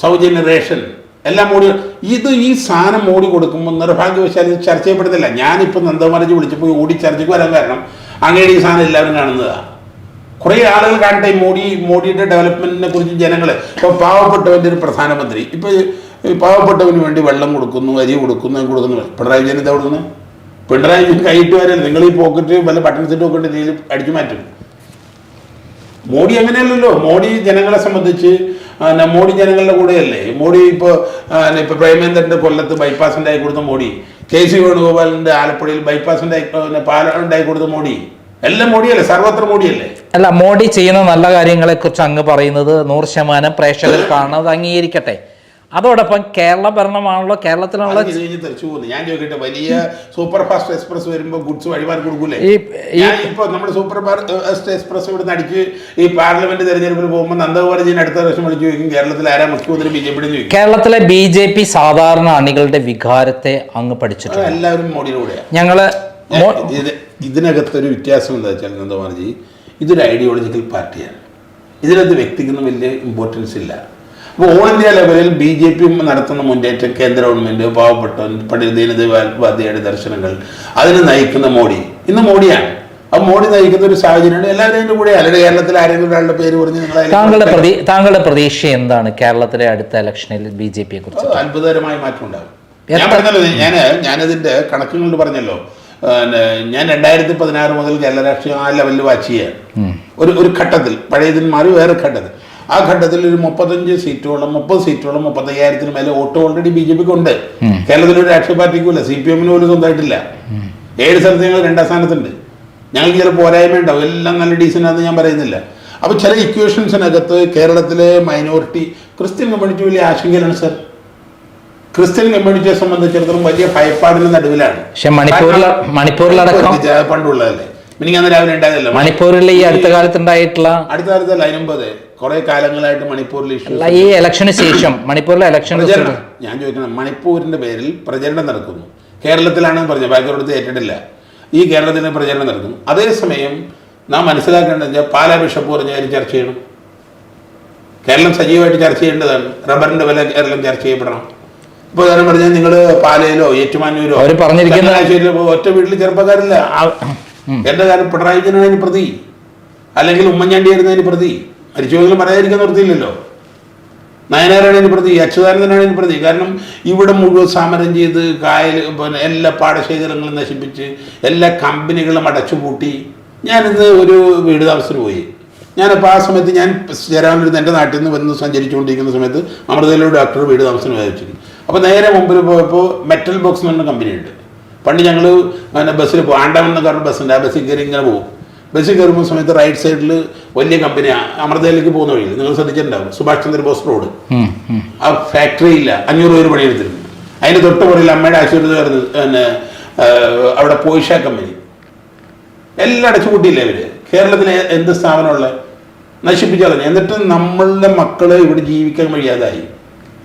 സൗജന്യ റേഷൻ എല്ലാം മോടി ഇത് ഈ സാധനം മോടി കൊടുക്കുമ്പോൾ നിർഭാഗ്യവശാൽ ഇത് ചർച്ച ചെയ്യപ്പെടുന്നില്ല ഞാനിപ്പോൾ നന്ദകുമാരജി വിളിച്ചപ്പോൾ ഓടി ചർച്ചയ്ക്ക് വരാൻ കാരണം അങ്ങനെ ഈ സാധനം എല്ലാവരും കാണുന്നതാണ് കുറേ ആളുകൾ കാണട്ടെ മോഡി മോഡിയുടെ ഡെവലപ്മെന്റിനെ കുറിച്ച് ജനങ്ങൾ ഇപ്പോൾ പാവപ്പെട്ടവന്റെ ഒരു പ്രധാനമന്ത്രി. ഇപ്പോൾ പാവപ്പെട്ടവന് വേണ്ടി വെള്ളം കൊടുക്കുന്നു അരി കൊടുക്കുന്നു കൊടുക്കുന്നു. പിണറായി വിജയൻ എന്താ കൊടുക്കുന്നത് പിണറായി വിജയൻ കൈയിട്ട് വരെ നിങ്ങൾ ഈ പോക്കറ്റ് വല്ല ബട്ടൺ നോക്കേണ്ട രീതിയിൽ അടിച്ചു മാറ്റും. മോഡി അങ്ങനെയല്ലല്ലോ. മോഡി ജനങ്ങളെ സംബന്ധിച്ച് മോഡി ജനങ്ങളുടെ കൂടെയല്ലേ. മോഡി ഇപ്പോൾ ഇപ്പോൾ പ്രേമേന്ദ്രന്റെ കൊല്ലത്ത് ബൈപ്പാസ് കൊടുത്ത മോഡി. കെ സി വേണുഗോപാലിന്റെ ആലപ്പുഴയിൽ ബൈപ്പാസ് പിന്നെ പാലം ഉണ്ടായി കൊടുത്ത മോഡി. എല്ലാം മോഡിയല്ലേ? സർവത്ര മോഡിയല്ലേ? അല്ല മോഡി ചെയ്യുന്ന നല്ല കാര്യങ്ങളെക്കുറിച്ച് അങ്ങ് പറയുന്നത് നൂറ് ശതമാനം പ്രേക്ഷകർ കാണുന്നത് അംഗീകരിക്കട്ടെ. അതോടൊപ്പം കേരള ഭരണമാണല്ലോ കേരളത്തിലുള്ള ഞാൻ ചോദിക്കട്ടെ വലിയ സൂപ്പർ ഫാസ്റ്റ് എക്സ്പ്രസ് വരുമ്പോൾ ഗുഡ്സ് വഴിമാറി കൊടുക്കൂലേ? ഈ ഈ ഇപ്പൊ നമ്മുടെ സൂപ്പർ ഫാസ്റ്റ് എക്സ്പ്രസ് ഇവിടെ അടിച്ച് ഈ പാർലമെന്റ് തെരഞ്ഞെടുപ്പിൽ പോകുമ്പോൾ അടുത്ത വർഷം വിളിച്ച് ചോദിക്കും കേരളത്തിൽ ആരാ മുഖ്യമന്ത്രി ബി ജെ പി കേരളത്തിലെ ബി ജെ പി സാധാരണ അണികളുടെ വികാരത്തെ അങ്ങ് പഠിച്ചിട്ടുണ്ട്. എല്ലാവരും മോഡിയിലൂടെ ഞങ്ങൾ ഇതിനകത്തൊരു വ്യത്യാസം എന്താ വെച്ചാൽ നന്ദകുമാർജി ഇതൊരു ഐഡിയോളജിക്കൽ പാർട്ടിയാണ്. ഇതിനകത്ത് വ്യക്തിക്കൊന്നും വലിയ ഇമ്പോർട്ടൻസ് ഇല്ല. അപ്പോൾ ഓൾ ഇന്ത്യ ലെവലിൽ ബി ജെ പി നടത്തുന്ന മുന്നേറ്റം കേന്ദ്ര ഗവൺമെന്റ് പാവപ്പെട്ടവൻ പണ്ഡിത ദീനദയാളുടെ ദർശനങ്ങൾ അതിനെ നയിക്കുന്ന മോഡി. ഇന്ന് മോഡിയാണ്. ആ മോഡി നയിക്കുന്ന ഒരു സാഹചര്യമാണ് എല്ലാവരും കൂടെ അല്ലെങ്കിൽ കേരളത്തിൽ ആരെങ്കിലും ഒരാളുടെ പേര് പറഞ്ഞ് നിങ്ങൾ താങ്കളുടെ പ്രതി താങ്കളുടെ പ്രതീക്ഷ എന്താണ് കേരളത്തിലെ അടുത്ത ഇലക്ഷനിൽ ബി ജെ പിയെ കുറിച്ച്? അത്ഭുതകരമായ മാറ്റം ഉണ്ടാകും ഞാൻ പറഞ്ഞല്ലോ ഞാൻ ഞാനതിന്റെ കണക്കുകൾ പറഞ്ഞല്ലോ. ഞാൻ രണ്ടായിരത്തി പതിനാറ് മുതൽ കേരള രാഷ്ട്രീയം ആ ലെവലിൽ വാച്ച് ചെയ്യാൻ ഒരു ഒരു ഘട്ടത്തിൽ പഴയതിന് മാറി വേറെ ഘട്ടത്തിൽ. ആ ഘട്ടത്തിൽ ഒരു മുപ്പത്തഞ്ച് സീറ്റോളം മുപ്പത് സീറ്റോളം മുപ്പത്തയ്യായിരത്തിന് മേലെ വോട്ട് ഓൾറെഡി ബി ജെ പിക്ക് ഉണ്ട്. കേരളത്തിൽ ഒരു രാഷ്ട്രീയ പാർട്ടിക്കും ഇല്ല. സി പി എമ്മിന് പോലും സ്വന്തമായിട്ടില്ല. ഏഴ് സ്ഥലത്ത് ഞങ്ങൾ രണ്ടാം സ്ഥാനത്തുണ്ട്. ഞങ്ങൾക്ക് ചില പോരായ്മ ഉണ്ടാവും. എല്ലാം നല്ല ഡീസന്റ് ആണെന്ന് ഞാൻ പറയുന്നില്ല. അപ്പോൾ ചില ഇക്വേഷൻസിനകത്ത് കേരളത്തിലെ മൈനോറിറ്റി ക്രിസ്ത്യൻ കമ്മ്യൂണിറ്റി വലിയ ആശങ്കയിലാണ് സർ ക്രിസ്ത്യൻ കമ്മ്യൂണിറ്റിയെ സംബന്ധിച്ചിടത്തോളം വലിയ ഭയപ്പാടിന് നടുവിലാണ്. പക്ഷെ മണിപ്പൂരിൽ മണിപ്പൂരിലടക്കം പണ്ടുള്ളതല്ലേ? എനിക്ക് അന്ന് രാവിലെ ഉണ്ടായതല്ല? മണിപ്പൂരിൽ ഈ അടുത്ത കാലത്തുണ്ടായിട്ടുള്ള അടുത്ത കാലത്തല്ല അതിനുമ്പത്. കുറെ കാലങ്ങളായിട്ട് മണിപ്പൂരിൽ ഇഷ്യൂ ഈ ഇലക്ഷന് ശേഷം മണിപ്പൂരിലെ ഇലക്ഷൻ ഞാൻ ചോദിക്കണം മണിപ്പൂരിന്റെ പേരിൽ പ്രചരണം നടക്കുന്നു. കേരളത്തിലാണെന്ന് പറഞ്ഞു ബാക്കിയോടത്ത് ഏറ്റിട്ടില്ല. ഈ കേരളത്തിന് പ്രചരണം നടക്കുന്നു. അതേസമയം നാം മനസ്സിലാക്കേണ്ടത് വെച്ചാൽ പാലാ ബിഷപ്പ് പറഞ്ഞ കാര്യം ചർച്ച ചെയ്യണം. കേരളം സജീവമായിട്ട് ചർച്ച ചെയ്യേണ്ടതാണ്. റബ്ബറിന്റെ വില കേരളം ചർച്ച ചെയ്യപ്പെടണം. ഉദാഹരണം പറഞ്ഞാൽ നിങ്ങൾ പാലയിലോ ഏറ്റുമാനൂരോ അവർ പറഞ്ഞിരിക്കുന്ന- ഒറ്റ വീട്ടിൽ ചെറുപ്പക്കാരില്ല എന്റെ കാര്യം പിണറായി വിജയനാണ് പ്രതി. അല്ലെങ്കിൽ ഉമ്മൻചാണ്ടി ആയിരുന്നു അതിന് പ്രതി. മരിച്ചുവെങ്കിലും പറയാതിരിക്കാൻ നിർത്തിയില്ലല്ലോ. നയനാരാണ് ഇതിന് പ്രതി അച്യുതാനന്ദനാണ് പ്രതി. കാരണം ഇവിടെ മുഴുവൻ സമരം ചെയ്ത് കായൽ പിന്നെ എല്ലാ പാടശേഖരങ്ങളും നശിപ്പിച്ച് എല്ലാ കമ്പനികളും അടച്ചുപൂട്ടി ഞാനിന്ന് ഒരു വീട് താമസത്തിന് പോയി. ഞാനപ്പോൾ ആ സമയത്ത് ഞാൻ ചേരാനൊരു എന്റെ നാട്ടിൽ നിന്ന് വന്ന് സഞ്ചരിച്ചുകൊണ്ടിരിക്കുന്ന സമയത്ത് അമൃതയിലൊരു ഡോക്ടർ വീട് താമസത്തിന് വായിച്ചിരിക്കും അപ്പോൾ നേരെ മുമ്പിൽ പോയപ്പോൾ മെറ്റൽ ബോക്സ് എന്ന് പറഞ്ഞ കമ്പനിയുണ്ട് പണ്ട് ഞങ്ങൾ അങ്ങനെ ബസ്സിൽ പോകും ആണ്ടാമൻ എന്ന് പറഞ്ഞ ബസ്സുണ്ട് ആ ബസ്സിൽ കയറി ഇങ്ങനെ പോകും ബസ്സിൽ കയറുമ്പോൾ സമയത്ത് റൈറ്റ് സൈഡിൽ വലിയ കമ്പനി അമൃതയിലേക്ക് പോകുന്ന വഴിയിൽ നിങ്ങൾ ശ്രദ്ധിച്ചിട്ടുണ്ടാവും. സുഭാഷ് ചന്ദ്രബോസ് റോഡ് ആ ഫാക്ടറി ഇല്ല. അഞ്ഞൂറ് പേര് പണിയെടുത്തിരുന്നു. അതിന്റെ തൊട്ട് പുറകിൽ അമ്മയുടെ ആശുപത്രി പിന്നെ അവിടെ പോയിഷ കമ്പനി എല്ലാം അടച്ചു കൂട്ടിയില്ലേ ഇവർ? കേരളത്തിലെ എന്ത് സ്ഥാപനമുള്ള? നശിപ്പിച്ചു കളഞ്ഞു. എന്നിട്ട് നമ്മളുടെ മക്കൾ ഇവിടെ ജീവിക്കാൻ കഴിയാതായി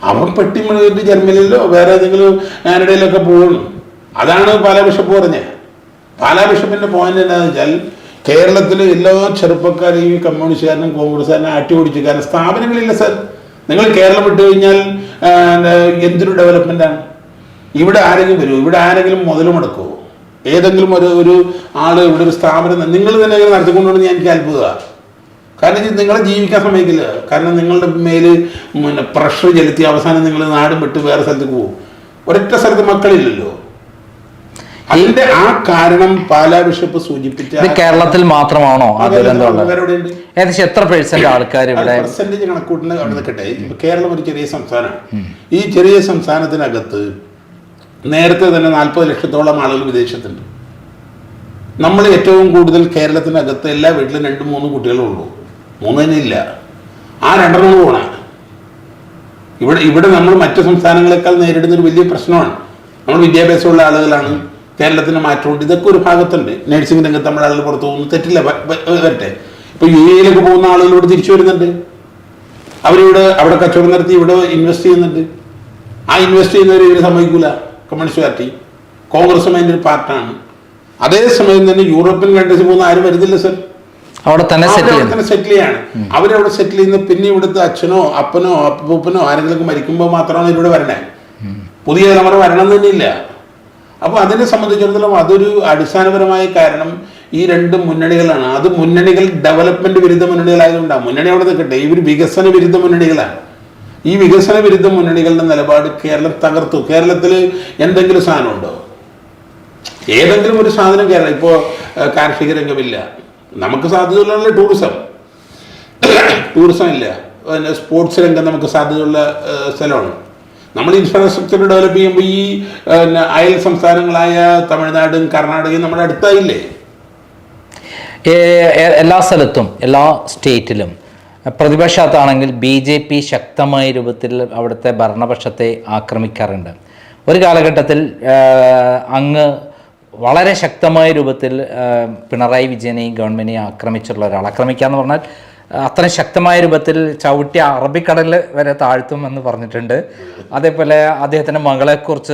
അവൻ പെട്ടിമുഴുകിട്ട് ജർമ്മനിയിലോ വേറെ ഏതെങ്കിലും കാനഡയിലൊക്കെ പോകുന്നു അതാണ് പാലാ ബിഷപ്പ് പറഞ്ഞത്. പാലാ ബിഷപ്പിന്റെ പോയിന്റ് എന്താണെന്ന് വെച്ചാൽ കേരളത്തിലെ എല്ലാ ചെറുപ്പക്കാരെയും കമ്മ്യൂണിസ്റ്റുകാരനും കോൺഗ്രസ്സുകാരനും ആട്ടി ഓടിച്ചു കാരണം സ്ഥാപനങ്ങളില്ല സാർ. നിങ്ങൾ കേരളം വിട്ടു കഴിഞ്ഞാൽ എന്തൊരു ഡെവലപ്മെന്റ് ആണ്? ഇവിടെ ആരെങ്കിലും വരുമോ ഇവിടെ ആരെങ്കിലും മുതൽ മുടക്കുമോ ഏതെങ്കിലും ഒരു ഒരു ആൾ ഇവിടെ ഒരു സ്ഥാപനം നിങ്ങൾ തന്നെ നടത്തിക്കൊണ്ടുവന്ന് എനിക്ക് അത്ഭുതമാണ്. കാരണം നിങ്ങളെ ജീവിക്കാൻ സമ്മതിക്കില്ല കാരണം നിങ്ങളുടെ മേൽ പിന്നെ പ്രഷർ ചെലുത്തി അവസാനം നിങ്ങൾ നാടും വിട്ട് വേറെ സ്ഥലത്തേക്ക് പോകും. ഒരൊറ്റ സ്ഥലത്ത് മക്കളില്ലല്ലോ. അതിന്റെ ആ കാരണം പാലാ ബിഷപ്പ് സൂചിപ്പിച്ച കേരളത്തിൽ മാത്രമാണോ ഏകദേശം എത്ര പേഴ്സെന്റ് ആൾക്കാർ ഇവിടെ? പെർസെന്റേജ് കണക്കൂട്ടിന് അവിടെ നിൽക്കട്ടെ. കേരളം ഒരു ചെറിയ സംസ്ഥാനമാണ്. ഈ ചെറിയ സംസ്ഥാനത്തിനകത്ത് നേരത്തെ തന്നെ നാൽപ്പത് ലക്ഷത്തോളം ആളുകൾ വിദേശത്തുണ്ട്. നമ്മൾ ഏറ്റവും കൂടുതൽ കേരളത്തിനകത്ത് എല്ലാ വീട്ടിലും രണ്ട് മൂന്ന് കുട്ടികളേ ഉള്ളൂ മൂന്ന് തന്നെ ഇല്ല ആ രണ്ടെണ്ണം പോണേ. ഇവിടെ ഇവിടെ നമ്മൾ മറ്റു സംസ്ഥാനങ്ങളെക്കാൾ നേരിടുന്ന ഒരു വലിയ പ്രശ്നമാണ്. നമ്മൾ വിദ്യാഭ്യാസമുള്ള ആളുകളാണ്. കേരളത്തിന് മാറ്റമുണ്ട്. ഇതൊക്കെ ഒരു ഭാഗത്തുണ്ട്. നഴ്സിംഗ് രംഗത്ത് നമ്മുടെ ആളുകൾ പുറത്തു പോകുന്നു. തെറ്റില്ല. വരട്ടെ. ഇപ്പൊ യു എയിലേക്ക് പോകുന്ന ആളുകളോട് തിരിച്ചു വരുന്നുണ്ട്. അവരിവിടെ അവിടെ കച്ചവടം നടത്തി ഇവിടെ ഇൻവെസ്റ്റ് ചെയ്യുന്നുണ്ട്. ആ ഇൻവെസ്റ്റ് ചെയ്യുന്നവർ ഇവർ സമ്മതിക്കൂല. കമ്മ്യൂണിസ്റ്റ് പാർട്ടി കോൺഗ്രസും അതിന്റെ ഒരു പാർട്ടാണ്. അതേസമയം തന്നെ യൂറോപ്യൻ കൺട്രീസിൽ പോകുന്ന ആരും വരുന്നില്ല സർ. അവിടെ തന്നെ സെറ്റിൽ തന്നെ സെറ്റിൽ ചെയ്യാണ് അവരവിടെ സെറ്റിൽ ചെയ്യുന്ന. പിന്നെ ഇവിടുത്തെ അച്ഛനോ അപ്പനോ അപ്പൂപ്പനോ ആരെങ്കിലും മരിക്കുമ്പോൾ മാത്രമാണ് ഇവിടെ വരണേ പുതിയ തലമുറ വരണം തന്നെയില്ല അപ്പോൾ അതിനെ സംബന്ധിച്ചിടത്തോളം അതൊരു അടിസ്ഥാനപരമായ കാരണം ഈ രണ്ട് മുന്നണികളാണ്. അത് മുന്നണികൾ ഡെവലപ്മെന്റ് വിരുദ്ധ മുന്നണികളായതുകൊണ്ടാണ് മുന്നണി അവിടെ നിൽക്കട്ടെ. ഇവർ വികസന വിരുദ്ധ മുന്നണികളാണ്. ഈ വികസന വിരുദ്ധ മുന്നണികളുടെ നിലപാട് കേരളം തകർത്തു. കേരളത്തിൽ എന്തെങ്കിലും സാധനമുണ്ടോ? ഏതെങ്കിലും ഒരു സാധനം കേരളം. ഇപ്പോ കാർഷിക രംഗമില്ല. നമുക്ക് സാധ്യതയുള്ള ടൂറിസം. ടൂറിസം ഇല്ല. പിന്നെ സ്പോർട്സ് രംഗം നമുക്ക് സാധ്യതയുള്ള സ്ഥലമാണ്. നമ്മൾ ഇൻഫ്രാസ്ട്രക്ചർ ഡെവലപ്പ് ചെയ്യുമ്പോൾ ഈ പിന്നെ, അയൽ സംസ്ഥാനങ്ങളായ തമിഴ്നാടും കർണാടകയും നമ്മുടെ അടുത്തായില്ലേ? എല്ലാ സ്ഥലത്തും എല്ലാ സ്റ്റേറ്റിലും. പ്രതിപക്ഷത്താണെങ്കിൽ ബി ജെ പി ശക്തമായ രൂപത്തിൽ അവിടുത്തെ ഭരണപക്ഷത്തെ ആക്രമിക്കാറുണ്ട്. ഒരു കാലഘട്ടത്തിൽ അങ്ങ് വളരെ ശക്തമായ രൂപത്തിൽ പിണറായി വിജയനെയും ഗവൺമെന്റിനെയും ആക്രമിച്ചിട്ടുള്ള ഒരാൾ. ആക്രമിക്കുക എന്ന് പറഞ്ഞാൽ അത്ര ശക്തമായ രൂപത്തിൽ ചവിട്ടി അറബിക്കടലിൽ വരെ താഴ്ത്തും എന്ന് പറഞ്ഞിട്ടുണ്ട്. അതേപോലെ അദ്ദേഹത്തിന്റെ മകളെക്കുറിച്ച്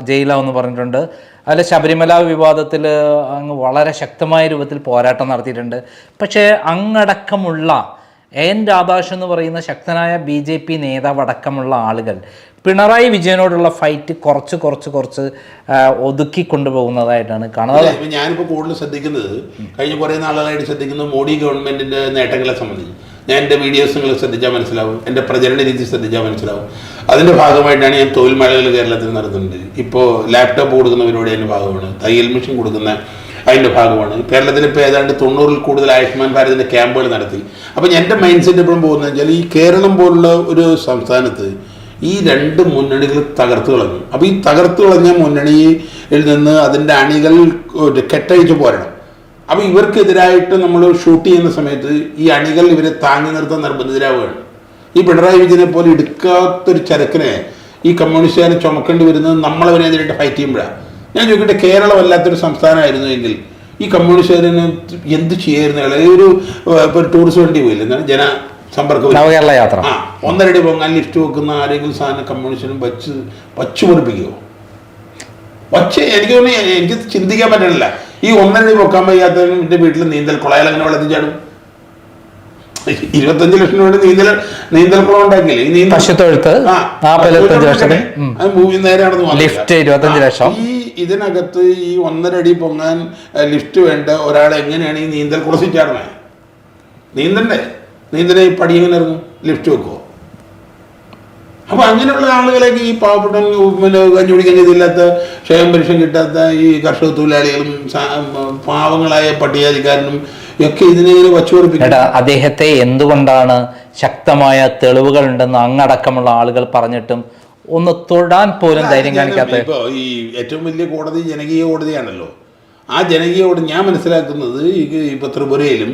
ജയിലാവെന്ന് പറഞ്ഞിട്ടുണ്ട്. അതിൽ ശബരിമല വിവാദത്തിൽ അങ്ങ് വളരെ ശക്തമായ രൂപത്തിൽ പോരാട്ടം നടത്തിയിട്ടുണ്ട്. പക്ഷേ അങ്ങടക്കമുള്ള എൻ രാധാകൃഷ്ണൻ എന്ന് പറയുന്ന ശക്തനായ ബി ജെ പി നേതാവ് അടക്കമുള്ള ആളുകൾ പിണറായി വിജയനോടുള്ള ഫൈറ്റ് കുറച്ച് കുറച്ച് കുറച്ച് ഒതുക്കി കൊണ്ടുപോകുന്നതായിട്ടാണ് കാണുന്നത് ഞാനിപ്പോൾ കൂടുതൽ ശ്രദ്ധിക്കുന്നത് കഴിഞ്ഞ കുറേ നാളുകളായിട്ട് ശ്രദ്ധിക്കുന്നത് മോഡി ഗവൺമെന്റിന്റെ നേട്ടങ്ങളെ സംബന്ധിച്ച്. ഞാൻ എന്റെ വീഡിയോസ് നിങ്ങൾ ശ്രദ്ധിച്ചാൽ മനസ്സിലാവും. എന്റെ പ്രചരണ രീതി ശ്രദ്ധിച്ചാൽ മനസ്സിലാവും. അതിന്റെ ഭാഗമായിട്ടാണ് ഞാൻ തൊഴിൽ മേളകൾ കേരളത്തിൽ നടത്തുന്നത്. ഇപ്പോൾ ലാപ്ടോപ്പ് കൊടുക്കുന്ന പരിപാടി ഭാഗമാണ്. തയ്യൽ മെഷീൻ കൊടുക്കുന്ന അതിന്റെ ഭാഗമാണ്. കേരളത്തിൽ ഇപ്പോൾ ഏതാണ്ട് തൊണ്ണൂറിൽ കൂടുതൽ ആയുഷ്മാൻ ഭാരതിന്റെ ക്യാമ്പുകൾ നടത്തി. അപ്പം എന്റെ മൈൻഡ് സെറ്റ് എപ്പോഴും പോകുന്നത് വെച്ചാൽ ഈ കേരളം പോലുള്ള ഒരു സംസ്ഥാനത്ത് ഈ രണ്ട് മുന്നണികൾ തകർത്തു കളഞ്ഞു. അപ്പോൾ ഈ തകർത്തു കളഞ്ഞ മുന്നണിയിൽ നിന്ന് അതിന്റെ അണികൾ കെട്ടഴിച്ച് പോരണം. അപ്പോൾ ഇവർക്കെതിരായിട്ട് നമ്മൾ ഷൂട്ട് ചെയ്യുന്ന സമയത്ത് ഈ അണികൾ ഇവരെ താങ്ങി നിർത്താൻ നിർബന്ധിതരാവുകയാണ്. ഈ പിണറായി വിജയനെ പോലെ എടുക്കാത്തൊരു ചരക്കിനെ ഈ കമ്മ്യൂണിസ്റ്റുകാരെ ചുമക്കേണ്ടി വരുന്നത് നമ്മളവനെതിരായിട്ട് ഫൈറ്റ് ചെയ്യുമ്പോഴാണ് ഞാൻ ചോദിക്കട്ടെ കേരളം അല്ലാത്തൊരു സംസ്ഥാനമായിരുന്നു എങ്കിൽ ഈ കമ്മ്യൂണിസ്റ്റുകാരന് എന്ത് ചെയ്യായിരുന്നു? ഒരു ടൂറിസ്റ്റ് വണ്ടി പോയില്ല? എന്താണ് ജന സമ്പർക്കം? നവകേരള യാത്ര. ആ ഒന്നരടി പൊങ്ങാൻ ലിഫ്റ്റ് വെക്കുന്ന ആരെങ്കിലും സാധനം കമ്മ്യൂണിസ്റ്റിനും വച്ച് വച്ചു പൊറിപ്പിക്കുമോ വച്ച് എനിക്ക് തോന്നുന്നു എനിക്ക് ചിന്തിക്കാൻ പറ്റണില്ല. ഈ ഒന്നരടി പൊക്കാൻ വയ്യാത്തവന്റെ വീട്ടിൽ നീന്തൽ കുളയാൽ അങ്ങനെ വെള്ളത്തിൽ ചാടും? ഇരുപത്തഞ്ച് ലക്ഷം രൂപയുടെ നീന്തൽ നീന്തൽ കുളം ഉണ്ടാക്കിയില്ലേ ഈ നീന്തൽ പശുത്തൊഴുത്ത് ആ, ലക്ഷം അത് മൂവി നേരെ നടന്നു വന്നില്ല. ലിഫ്റ്റ് ഇരുപത്തഞ്ച് ലക്ഷം. ഈ ഇതിനകത്ത് ഈ ഒന്നരടി പൊങ്ങാൻ ലിഫ്റ്റ് വേണ്ട ഒരാൾ എങ്ങനെയാണ് ഈ നീന്തൽ കുളത്തിൽ ചാടണേ നീന്തണ്ടേ? നീന്തലേ ഈ പടി എങ്ങനെ ഇറങ്ങും? ലിഫ്റ്റ് വെക്കുമോ അപ്പൊ അങ്ങനെയുള്ള ആളുകളൊക്കെ ഈ പാവപ്പെട്ട പിന്നെ കഞ്ഞി കുടിക്കാൻ ചെയ്തില്ലാത്ത ക്ഷയം പെൻഷൻ കിട്ടാത്ത ഈ കർഷക തൊഴിലാളികളും പാവങ്ങളായ പട്ടികജാതിക്കാരനും ഒക്കെ ഇതിനെ വച്ചുപിടിപ്പിക്കും അദ്ദേഹത്തെ എന്തുകൊണ്ടാണ് ശക്തമായ തെളിവുകൾ ഉണ്ടെന്ന് അങ്ങടക്കമുള്ള ആളുകൾ പറഞ്ഞിട്ടും ഒന്ന് തൊടാൻ പോലും ധൈര്യം കാണിക്കാത്ത ഈ ഏറ്റവും വലിയ കോടതി ജനകീയ കോടതിയാണല്ലോ. ആ ജനകീയ കോടതി ഞാൻ മനസ്സിലാക്കുന്നത് ഈ ഇപ്പൊ ത്രിപുരയിലും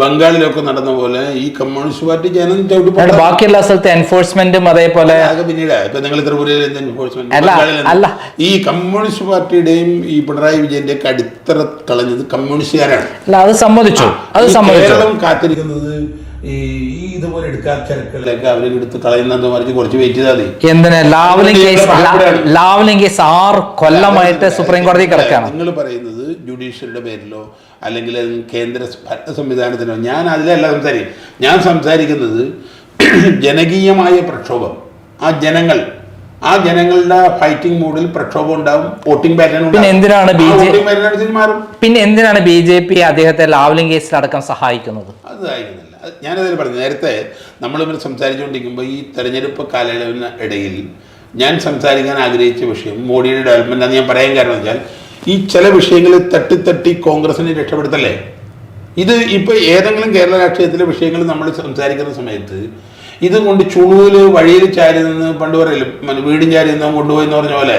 ബംഗാളിലൊക്കെ നടന്ന പോലെ ഈ കമ്മ്യൂണിസ്റ്റ് പാർട്ടി ജനം ചവിട്ടി ബാക്കിയുള്ള സ്ഥലത്തെ എൻഫോഴ്സ്മെന്റും അതേപോലെ ആകെ പിന്നീട്. ഇപ്പൊ നിങ്ങൾ ത്രിപുരയിൽ എൻഫോഴ്സ്മെന്റ്. ഈ കമ്മ്യൂണിസ്റ്റ് പാർട്ടിയുടെയും ഈ പിണറായി വിജയന്റെ അടിത്തറ കളഞ്ഞത് കമ്മ്യൂണിസ്റ്റുകാരാണ്. അല്ല അത് സമ്മതിച്ചു. അത് സമ്മതിച്ചു. കേരളം കാത്തിരിക്കുന്നത് ഈ ഇതുപോലെ എടുക്കാത്ത ചരക്കുകളൊക്കെ അവരെ എടുത്ത് കളയുന്നത് മറിച്ച് കുറച്ച് വെയിറ്റ് ചെയ്താൽ മതി. എന്തിന്? ലാവലിംഗ് കേസ് ലാവ്ലിംഗ് കേസ് ആറ് കൊല്ലമായിട്ട് സുപ്രീം കോടതി കിടക്കുകയാണ് നിങ്ങൾ പറയുന്നത് ജുഡീഷ്യറിയുടെ പേരിലോ അല്ലെങ്കിൽ കേന്ദ്ര ഭരണ സംവിധാനത്തിനോ ഞാൻ അതിലല്ല സംസാരിക്കും ഞാൻ സംസാരിക്കുന്നത് ജനകീയമായ പ്രക്ഷോഭം. ആ ജനങ്ങൾ ആ ജനങ്ങളുടെ ഫൈറ്റിംഗ് മൂഡിൽ പ്രക്ഷോഭം ഉണ്ടാവും വോട്ടിംഗ് പാറ്റേൺ പിന്നെ എന്തിനാണ് ബി ജെ- മാറും. പിന്നെ എന്തിനാണ് ബി ജെ പി അദ്ദേഹത്തെ ലാവ്ലിംഗ് കേസിലടക്കം സഹായിക്കുന്നത്? അത് അത് ഞാനതിൽ പറഞ്ഞു. നേരത്തെ നമ്മളിവിടെ സംസാരിച്ചുകൊണ്ടിരിക്കുമ്പോൾ ഈ തെരഞ്ഞെടുപ്പ് കാലയളവിന് ഇടയിൽ ഞാൻ സംസാരിക്കാൻ ആഗ്രഹിച്ച വിഷയം മോഡിയുടെ ഡെവലപ്മെന്റ് എന്ന് ഞാൻ പറയാൻ കാരണം വെച്ചാൽ ഈ ചില വിഷയങ്ങളിൽ തട്ടി തട്ടി കോൺഗ്രസിനെ രക്ഷപ്പെടുത്തല്ലേ? ഇത് ഇപ്പോൾ ഏതെങ്കിലും കേരള രാഷ്ട്രീയത്തിലെ വിഷയങ്ങൾ നമ്മൾ സംസാരിക്കുന്ന സമയത്ത് ഇതും കൊണ്ട് ചുളുവിൽ വഴിയിൽ ചാരി നിന്ന് പണ്ട് പറയലും വീടും ചാരി നിന്ന് കൊണ്ടുപോയി എന്ന് പറഞ്ഞ പോലെ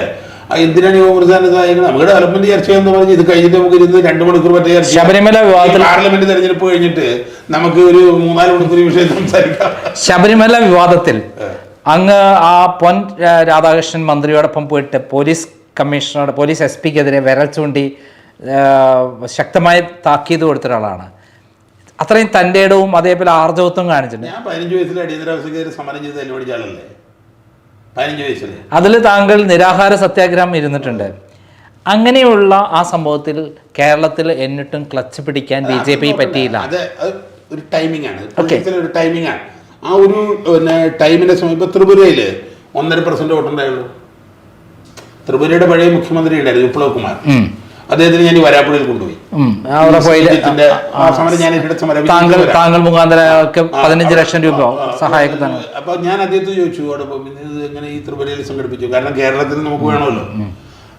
എന്തിനാണ് ഈ കോൺഗ്രസ് സഹായങ്ങൾ നമുക്ക് ഡെവലപ്മെന്റ് ചർച്ച എന്ന് പറഞ്ഞ് ഇത് കഴിഞ്ഞിട്ട് നമുക്ക് ഇരുന്ന് രണ്ട് മണിക്കൂർ മറ്റേ ചർച്ച ശബരിമല വിവാദത്തിൽ പാർലമെന്റ് തെരഞ്ഞെടുപ്പ് കഴിഞ്ഞിട്ട് നമുക്ക് ഒരു മൂന്നാൽ മണിക്കൂർ വിഷയം സംസാരിക്കാം. ശബരിമല വിവാദത്തിൽ അങ്ങ് ആ പൊൻ രാധാകൃഷ്ണൻ മന്ത്രിയോടൊപ്പം പോയിട്ട് പോലീസ് കമ്മീഷണറോട് പോലീസ് എസ് പിക്കെതിരെ വിരൽ ചൂണ്ടി ശക്തമായി താക്കീത് കൊടുത്ത ഒരാളാണ് അത്രയും തന്റെ ഇടവും അതേപോലെ ആർജവത്വം കാണിച്ചിട്ടുണ്ട്. ഞാൻ പതിനഞ്ച് വയസ്സിൽ അടിയന്തരാവസ്ഥക്കെതിരെ സമരം ചെയ്ത് തല്ലുപിടിച്ച ആളല്ലേ? പതിനഞ്ച് വയസ്സിൽ അതിൽ താങ്കൾ നിരാഹാര സത്യാഗ്രഹം ഇരുന്നിട്ടുണ്ട്. അങ്ങനെയുള്ള ആ സംഭവത്തിൽ കേരളത്തിൽ എന്നിട്ടും ക്ലച്ച് പിടിക്കാൻ ബി ജെ പി പറ്റിയില്ല. അത് ഒരു ടൈമിംഗ് ആണ് ഒരു ടൈമിംഗ് ആണ് ആ ഒരു പിന്നെ ടൈമിന്റെ സമയം ഇപ്പൊ ത്രിപുരയിൽ ഒന്നര പെർസെന്റ് വോട്ടുണ്ടായുള്ളൂ ത്രിപുരയുടെ പഴയ മുഖ്യമന്ത്രി ഉണ്ടായിരുന്നു വിപ്ലവ് കുമാർ. അദ്ദേഹത്തിന് ഞാൻ ഈ വരാപ്പുഴയിൽ കൊണ്ടുപോയി. താങ്കൾ. താങ്കൾ മുഖാന്തര പതിനഞ്ച് ലക്ഷം രൂപ ആ, ആ, സഹായിക്കുന്നു അപ്പൊ ഞാൻ അദ്ദേഹത്തെ ചോദിച്ചു അവിടെ ഇത് എങ്ങനെ ഈ ത്രിപുരയിൽ സംഘടിപ്പിച്ചു? കാരണം കേരളത്തിൽ നമുക്ക് വേണമല്ലോ.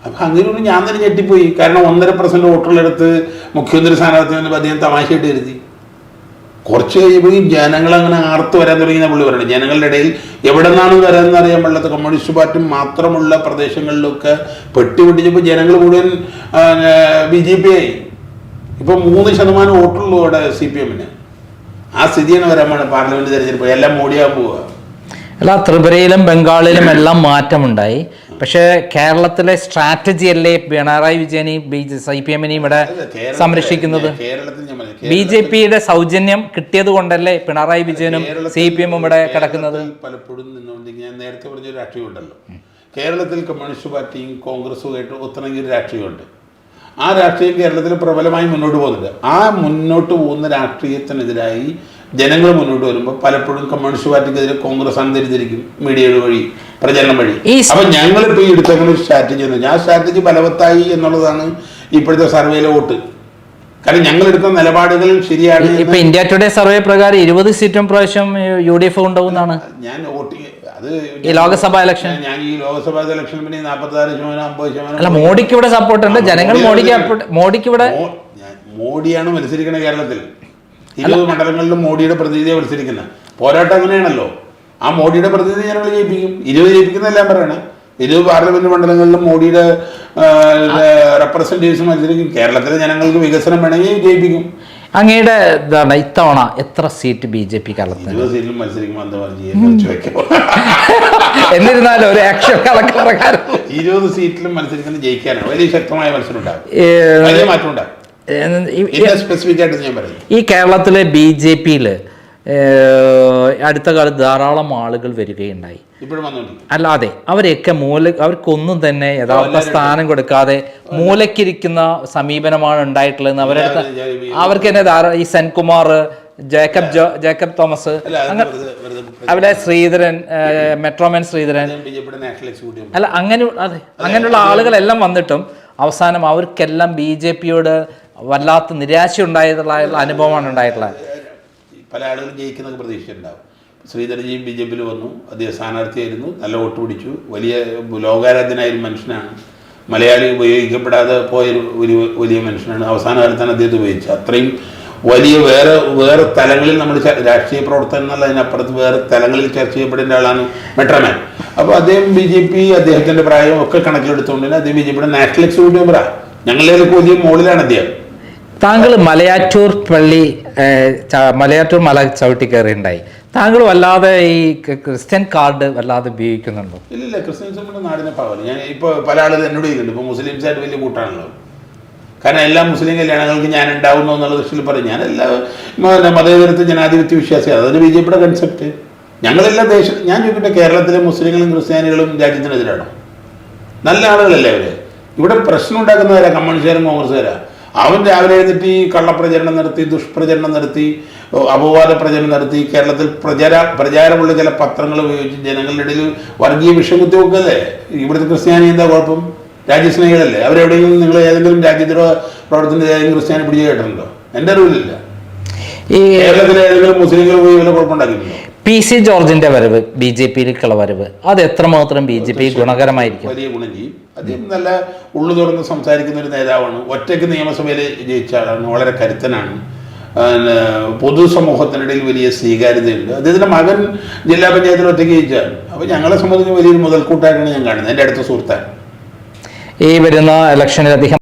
അപ്പൊ അങ്ങനെ ഞാൻ തന്നെ ഞെട്ടിപ്പോയി. കാരണം ഒന്നര പെർസെന്റ് വോട്ടുള്ളെടുത്ത് മുഖ്യമന്ത്രി സ്ഥാനാർത്ഥി അദ്ദേഹം തമാശയായിട്ട് കരുതി. കുറച്ച് കഴിയുമ്പോൾ ഈ ജനങ്ങൾ അങ്ങനെ ആർത്ത് വരാൻ തുടങ്ങിയ പുള്ളി പറയുന്നത്. ജനങ്ങളുടെ ഇടയിൽ എവിടെ നിന്നാണ് വരാമെന്ന് അറിയാൻ പാടില്ലാത്ത കമ്മ്യൂണിസ്റ്റ് പാർട്ടി മാത്രമുള്ള പ്രദേശങ്ങളിലൊക്കെ പെട്ടി പൊട്ടിച്ചപ്പോൾ ജനങ്ങൾ മുഴുവൻ ബി ജെ പി ആയി. ഇപ്പൊ മൂന്ന് ശതമാനം വോട്ടുള്ളൂ ഇവിടെ സി പി എമ്മിന്. ആ സ്ഥിതിയാണ് വരാൻ പാർലമെന്റ് തെരഞ്ഞെടുപ്പ്. എല്ലാം മോഡിയാകാൻ പോവുക അല്ല ത്രിപുരയിലും ബംഗാളിലും എല്ലാം മാറ്റമുണ്ടായി. പക്ഷേ കേരളത്തിലെ സ്ട്രാറ്റജി അല്ലേ പിണറായി വിജയനെയും ബി സി പി എമ്മിനെയും ഇവിടെ സംരക്ഷിക്കുന്നത്? കേരളത്തിൽ ബി ജെ പിയുടെ സൗജന്യം കിട്ടിയത് കൊണ്ടല്ലേ പിണറായി വിജയനും സി പി എമ്മും ഇവിടെ കിടക്കുന്നത്? പലപ്പോഴും നിന്നുകൊണ്ട് ഞാൻ നേരത്തെ പറഞ്ഞ രാഷ്ട്രീയം ഉണ്ടല്ലോ കേരളത്തിൽ കമ്മ്യൂണിസ്റ്റ് പാർട്ടിയും കോൺഗ്രസും ആയിട്ട് ഒത്തണമെങ്കിൽ ഒരു രാഷ്ട്രീയമുണ്ട്. ആ രാഷ്ട്രീയം കേരളത്തിൽ പ്രബലമായി മുന്നോട്ട് പോകുന്നുണ്ട് ആ മുന്നോട്ട് പോകുന്ന രാഷ്ട്രീയത്തിനെതിരായി ജനങ്ങൾ മുന്നോട്ട് വരുമ്പോൾ പലപ്പോഴും കമ്മ്യൂണിസ്റ്റ് പാർട്ടിക്കെതിരെ കോൺഗ്രസ് ആണ് മീഡിയയുടെ വഴി പ്രചരണം വഴി. അപ്പൊ ഞങ്ങളിപ്പോ ഈ എടുത്തേക്കുന്ന ഒരു സ്ട്രാറ്റജി എന്ന് ആ സ്ട്രാറ്റജി ഫലവത്തായി എന്നുള്ളതാണ് ഇപ്പോഴത്തെ സർവേയിലെ വോട്ട്. കാരണം ഞങ്ങൾ എടുക്കുന്ന നിലപാടുകൾ ശരിയാണ് ഇപ്പൊ ഇന്ത്യ ടുഡേ സർവേ പ്രകാരം ഇരുപത് സീറ്റും പ്രാവശ്യം യു ഡി എഫ് ഉണ്ടാവുന്നതാണ് ഞാൻ വോട്ടിംഗ് അത് ഈ ലോക്സഭാ ഇലക്ഷൻ ഞാൻ ഈ ലോക്സഭാ ഇലക്ഷൻ പിന്നെ നാൽപ്പത്താറ് ശതമാനം അമ്പത് ശതമാനം അല്ല മോഡിക്ക് ഇവിടെ സപ്പോർട്ട് ഉണ്ട്. ജനങ്ങൾ മോഡിക്ക് മോഡിക്ക് ഇവിടെ മോഡിയാണ് മത്സരിക്കുന്നത് കേരളത്തിൽ. ഇരുപത് മണ്ഡലങ്ങളിലും മോഡിയുടെ പ്രതിനിധിയെ മത്സരിക്കുന്നത്. പോരാട്ടം അങ്ങനെയാണല്ലോ. ആ മോഡിയുടെ പ്രതിനിധി ഞങ്ങൾ ജയിപ്പിക്കും. ഇരുപത് ജയിപ്പിക്കുന്നതെല്ലാം പറയണേ. ഇരുപത് പാർലമെന്റ് മണ്ഡലങ്ങളിലും മോഡിയുടെ റെപ്രസെന്റേറ്റീവ്സ് മത്സരിക്കും. കേരളത്തിലെ ജനങ്ങൾക്ക് വികസനം വേണമെങ്കിൽ ജയിപ്പിക്കും. അങ്ങയുടെ ഇതാണ് ഇത്തവണ എത്ര സീറ്റ് ബി ജെ പി കേരളത്തിൽ എന്നിരുന്നാലും ഒരു ആക്ഷൻ കണക്ക് പ്രകാരം. ഇരുപത് സീറ്റിലും മത്സരിക്കുന്നത് ജയിക്കാനാണ്. വലിയ ശക്തമായ മത്സരം ഉണ്ടാകും. മാറ്റം ഉണ്ടാകും. ഈ കേരളത്തിലെ ബി ജെ പിയിൽ അടുത്ത കാലത്ത് ധാരാളം ആളുകൾ വരികയുണ്ടായി. അല്ലാതെ അവരെയൊക്കെ മൂല അവർക്കൊന്നും തന്നെ യഥാർത്ഥ സ്ഥാനം കൊടുക്കാതെ മൂലക്കിരിക്കുന്ന സമീപനമാണ് ഉണ്ടായിട്ടുള്ളത് അവരടുത്ത് അവർക്ക് തന്നെ ഈ സെൻകുമാർ ജേക്കബ് ജോ ജേക്കബ് തോമസ് അവിടെ ശ്രീധരൻ മെട്രോമൻ ശ്രീധരൻ. അല്ല അങ്ങനെ അതെ അങ്ങനെയുള്ള ആളുകളെല്ലാം വന്നിട്ടും അവസാനം അവർക്കെല്ലാം ബി ജെ പിയോട് വല്ലാത്ത നിരാശ ഉണ്ടായിട്ടുള്ള അനുഭവമാണ് ഉണ്ടായിട്ടുള്ളത്. പല ആളുകളും ജയിക്കുന്നൊക്കെ പ്രതീക്ഷയുണ്ടാവും. ശ്രീധരജിയും ബി ജെ പിയിൽ വന്നു. അദ്ദേഹം സ്ഥാനാർത്ഥിയായിരുന്നു. നല്ല വോട്ട് പിടിച്ചു. വലിയ ലോകാരാധ്യനായ ഒരു മനുഷ്യനാണ്. മലയാളി ഉപയോഗിക്കപ്പെടാതെ പോയൊരു ഒരു വലിയ മനുഷ്യനാണ്. അവസാന കാലത്താണ് അദ്ദേഹത്തെ ഉപയോഗിച്ചത്. അത്രയും വലിയ വേറെ വേറെ തലങ്ങളിൽ നമ്മൾ രാഷ്ട്രീയ പ്രവർത്തനം എന്നുള്ളതിനപ്പുറത്ത് വേറെ തലങ്ങളിൽ ചർച്ച ചെയ്യപ്പെടേണ്ട ആളാണ് മെട്രോമാൻ. അപ്പോൾ അദ്ദേഹം ബി ജെ പി അദ്ദേഹത്തിന്റെ പ്രായം ഒക്കെ കണക്കിലെടുത്തുകൊണ്ട് തന്നെ അദ്ദേഹം ബി ജെ പിയുടെ നാഷണൽ എക്സിക്യൂട്ടീവ് മെമ്പറാണ് ഞങ്ങളിലേക്ക് വലിയ മുകളിലാണ് അദ്ദേഹം. താങ്കൾ മലയാറ്റൂർ പള്ളി മലയാറ്റൂർ മല ചവിട്ടി കയറിയുണ്ടായി താങ്കൾ വല്ലാതെ ഈ ക്രിസ്ത്യൻ കാർഡ് വല്ലാതെ ഉപയോഗിക്കുന്നുണ്ടോ? ഇല്ല ക്രിസ്ത്യൻസ് നമ്മുടെ നാടിനെ പാവല്ല ഞാൻ ഇപ്പോൾ പല ആളുകൾ എന്നോട് ചെയ്യുന്നുണ്ട്. ഇപ്പോൾ മുസ്ലിംസായിട്ട് വലിയ കൂട്ടാണല്ലോ. കാരണം എല്ലാ മുസ്ലിം കല്യാണങ്ങൾക്ക് ഞാൻ ഉണ്ടാവുന്നു എന്നുള്ള ദൃഷ്ടിയിൽ പറയും. ഞാൻ എല്ലാ മതേതരത്തിൽ ജനാധിപത്യ വിശ്വാസിയാണ് അതൊരു ബി ജെ പിയുടെ കൺസെപ്റ്റ് ഞങ്ങളെല്ലാം ദേശം ഞാൻ ചോദിക്കട്ടെ കേരളത്തിലെ മുസ്ലിങ്ങളും ക്രിസ്ത്യാനികളും രാജ്യത്തിനെതിരാണോ? നല്ല ആളുകളല്ലേ അവർ? ഇവിടെ പ്രശ്നം ഉണ്ടാക്കുന്നവരാ കമ്മ്യൂണിസ്റ്റുകാരും കോൺഗ്രസ്സുകാരാ. അവൻ രാവിലെ എഴുന്നിട്ട് ഈ കള്ളപ്രചരണം നടത്തി ദുഷ്പ്രചരണം നടത്തി അപവാദ പ്രചരണം നടത്തി. കേരളത്തിൽ പ്രചാര പ്രചാരമുള്ള ചില പത്രങ്ങൾ ഉപയോഗിച്ച് ജനങ്ങളുടെ ഇടയിൽ വർഗീയ വിഷം കുത്തിവെക്കല്ലേ ഇവിടുത്തെ ക്രിസ്ത്യാനി എന്താ കുഴപ്പം? രാജ്യസ്നേഹികളല്ലേ അവരെവിടെയെങ്കിലും നിങ്ങൾ ഏതെങ്കിലും രാജ്യദ്രോഹ പ്രവർത്തനത്തിൽ ഏതെങ്കിലും ക്രിസ്ത്യാനി പിടിച്ചു കേട്ടിട്ടുണ്ടോ? എന്റെ അറിവിലില്ല. ഈ കേരളത്തിലെ ഏതെങ്കിലും മുസ്ലിങ്ങൾ പോയി വല്ല കുഴപ്പമുണ്ടാക്കിയിട്ടുണ്ടോ? പി സി ജോർജിന്റെ വരവ് ബി ജെ പിയിലേക്കുള്ള വരവ് അത് എത്രമാത്രം ബി ജെ പി ഗുണകരമായിരിക്കും? വലിയ ഗുണം ചെയ്യും അദ്ദേഹം നല്ല ഉള്ളു തുറന്ന് സംസാരിക്കുന്ന ഒരു നേതാവാണ്. ഒറ്റയ്ക്ക് നിയമസഭയിൽ ജയിച്ച ആളാണ് വളരെ കരുത്തനാണ്. പൊതുസമൂഹത്തിനിടയിൽ വലിയ സ്വീകാര്യതയുണ്ട്. അദ്ദേഹത്തിന്റെ മകൻ ജില്ലാ പഞ്ചായത്തിൽ ഒറ്റയ്ക്ക് ജയിച്ചാണ് അപ്പോൾ ഞങ്ങളെ സംബന്ധിച്ച് വലിയൊരു മുതൽക്കൂട്ടായിട്ടാണ് ഞാൻ കാണുന്നത് എന്റെ അടുത്ത സുഹൃത്താണ്. ഈ വരുന്ന ഇലക്ഷനിൽ അദ്ദേഹം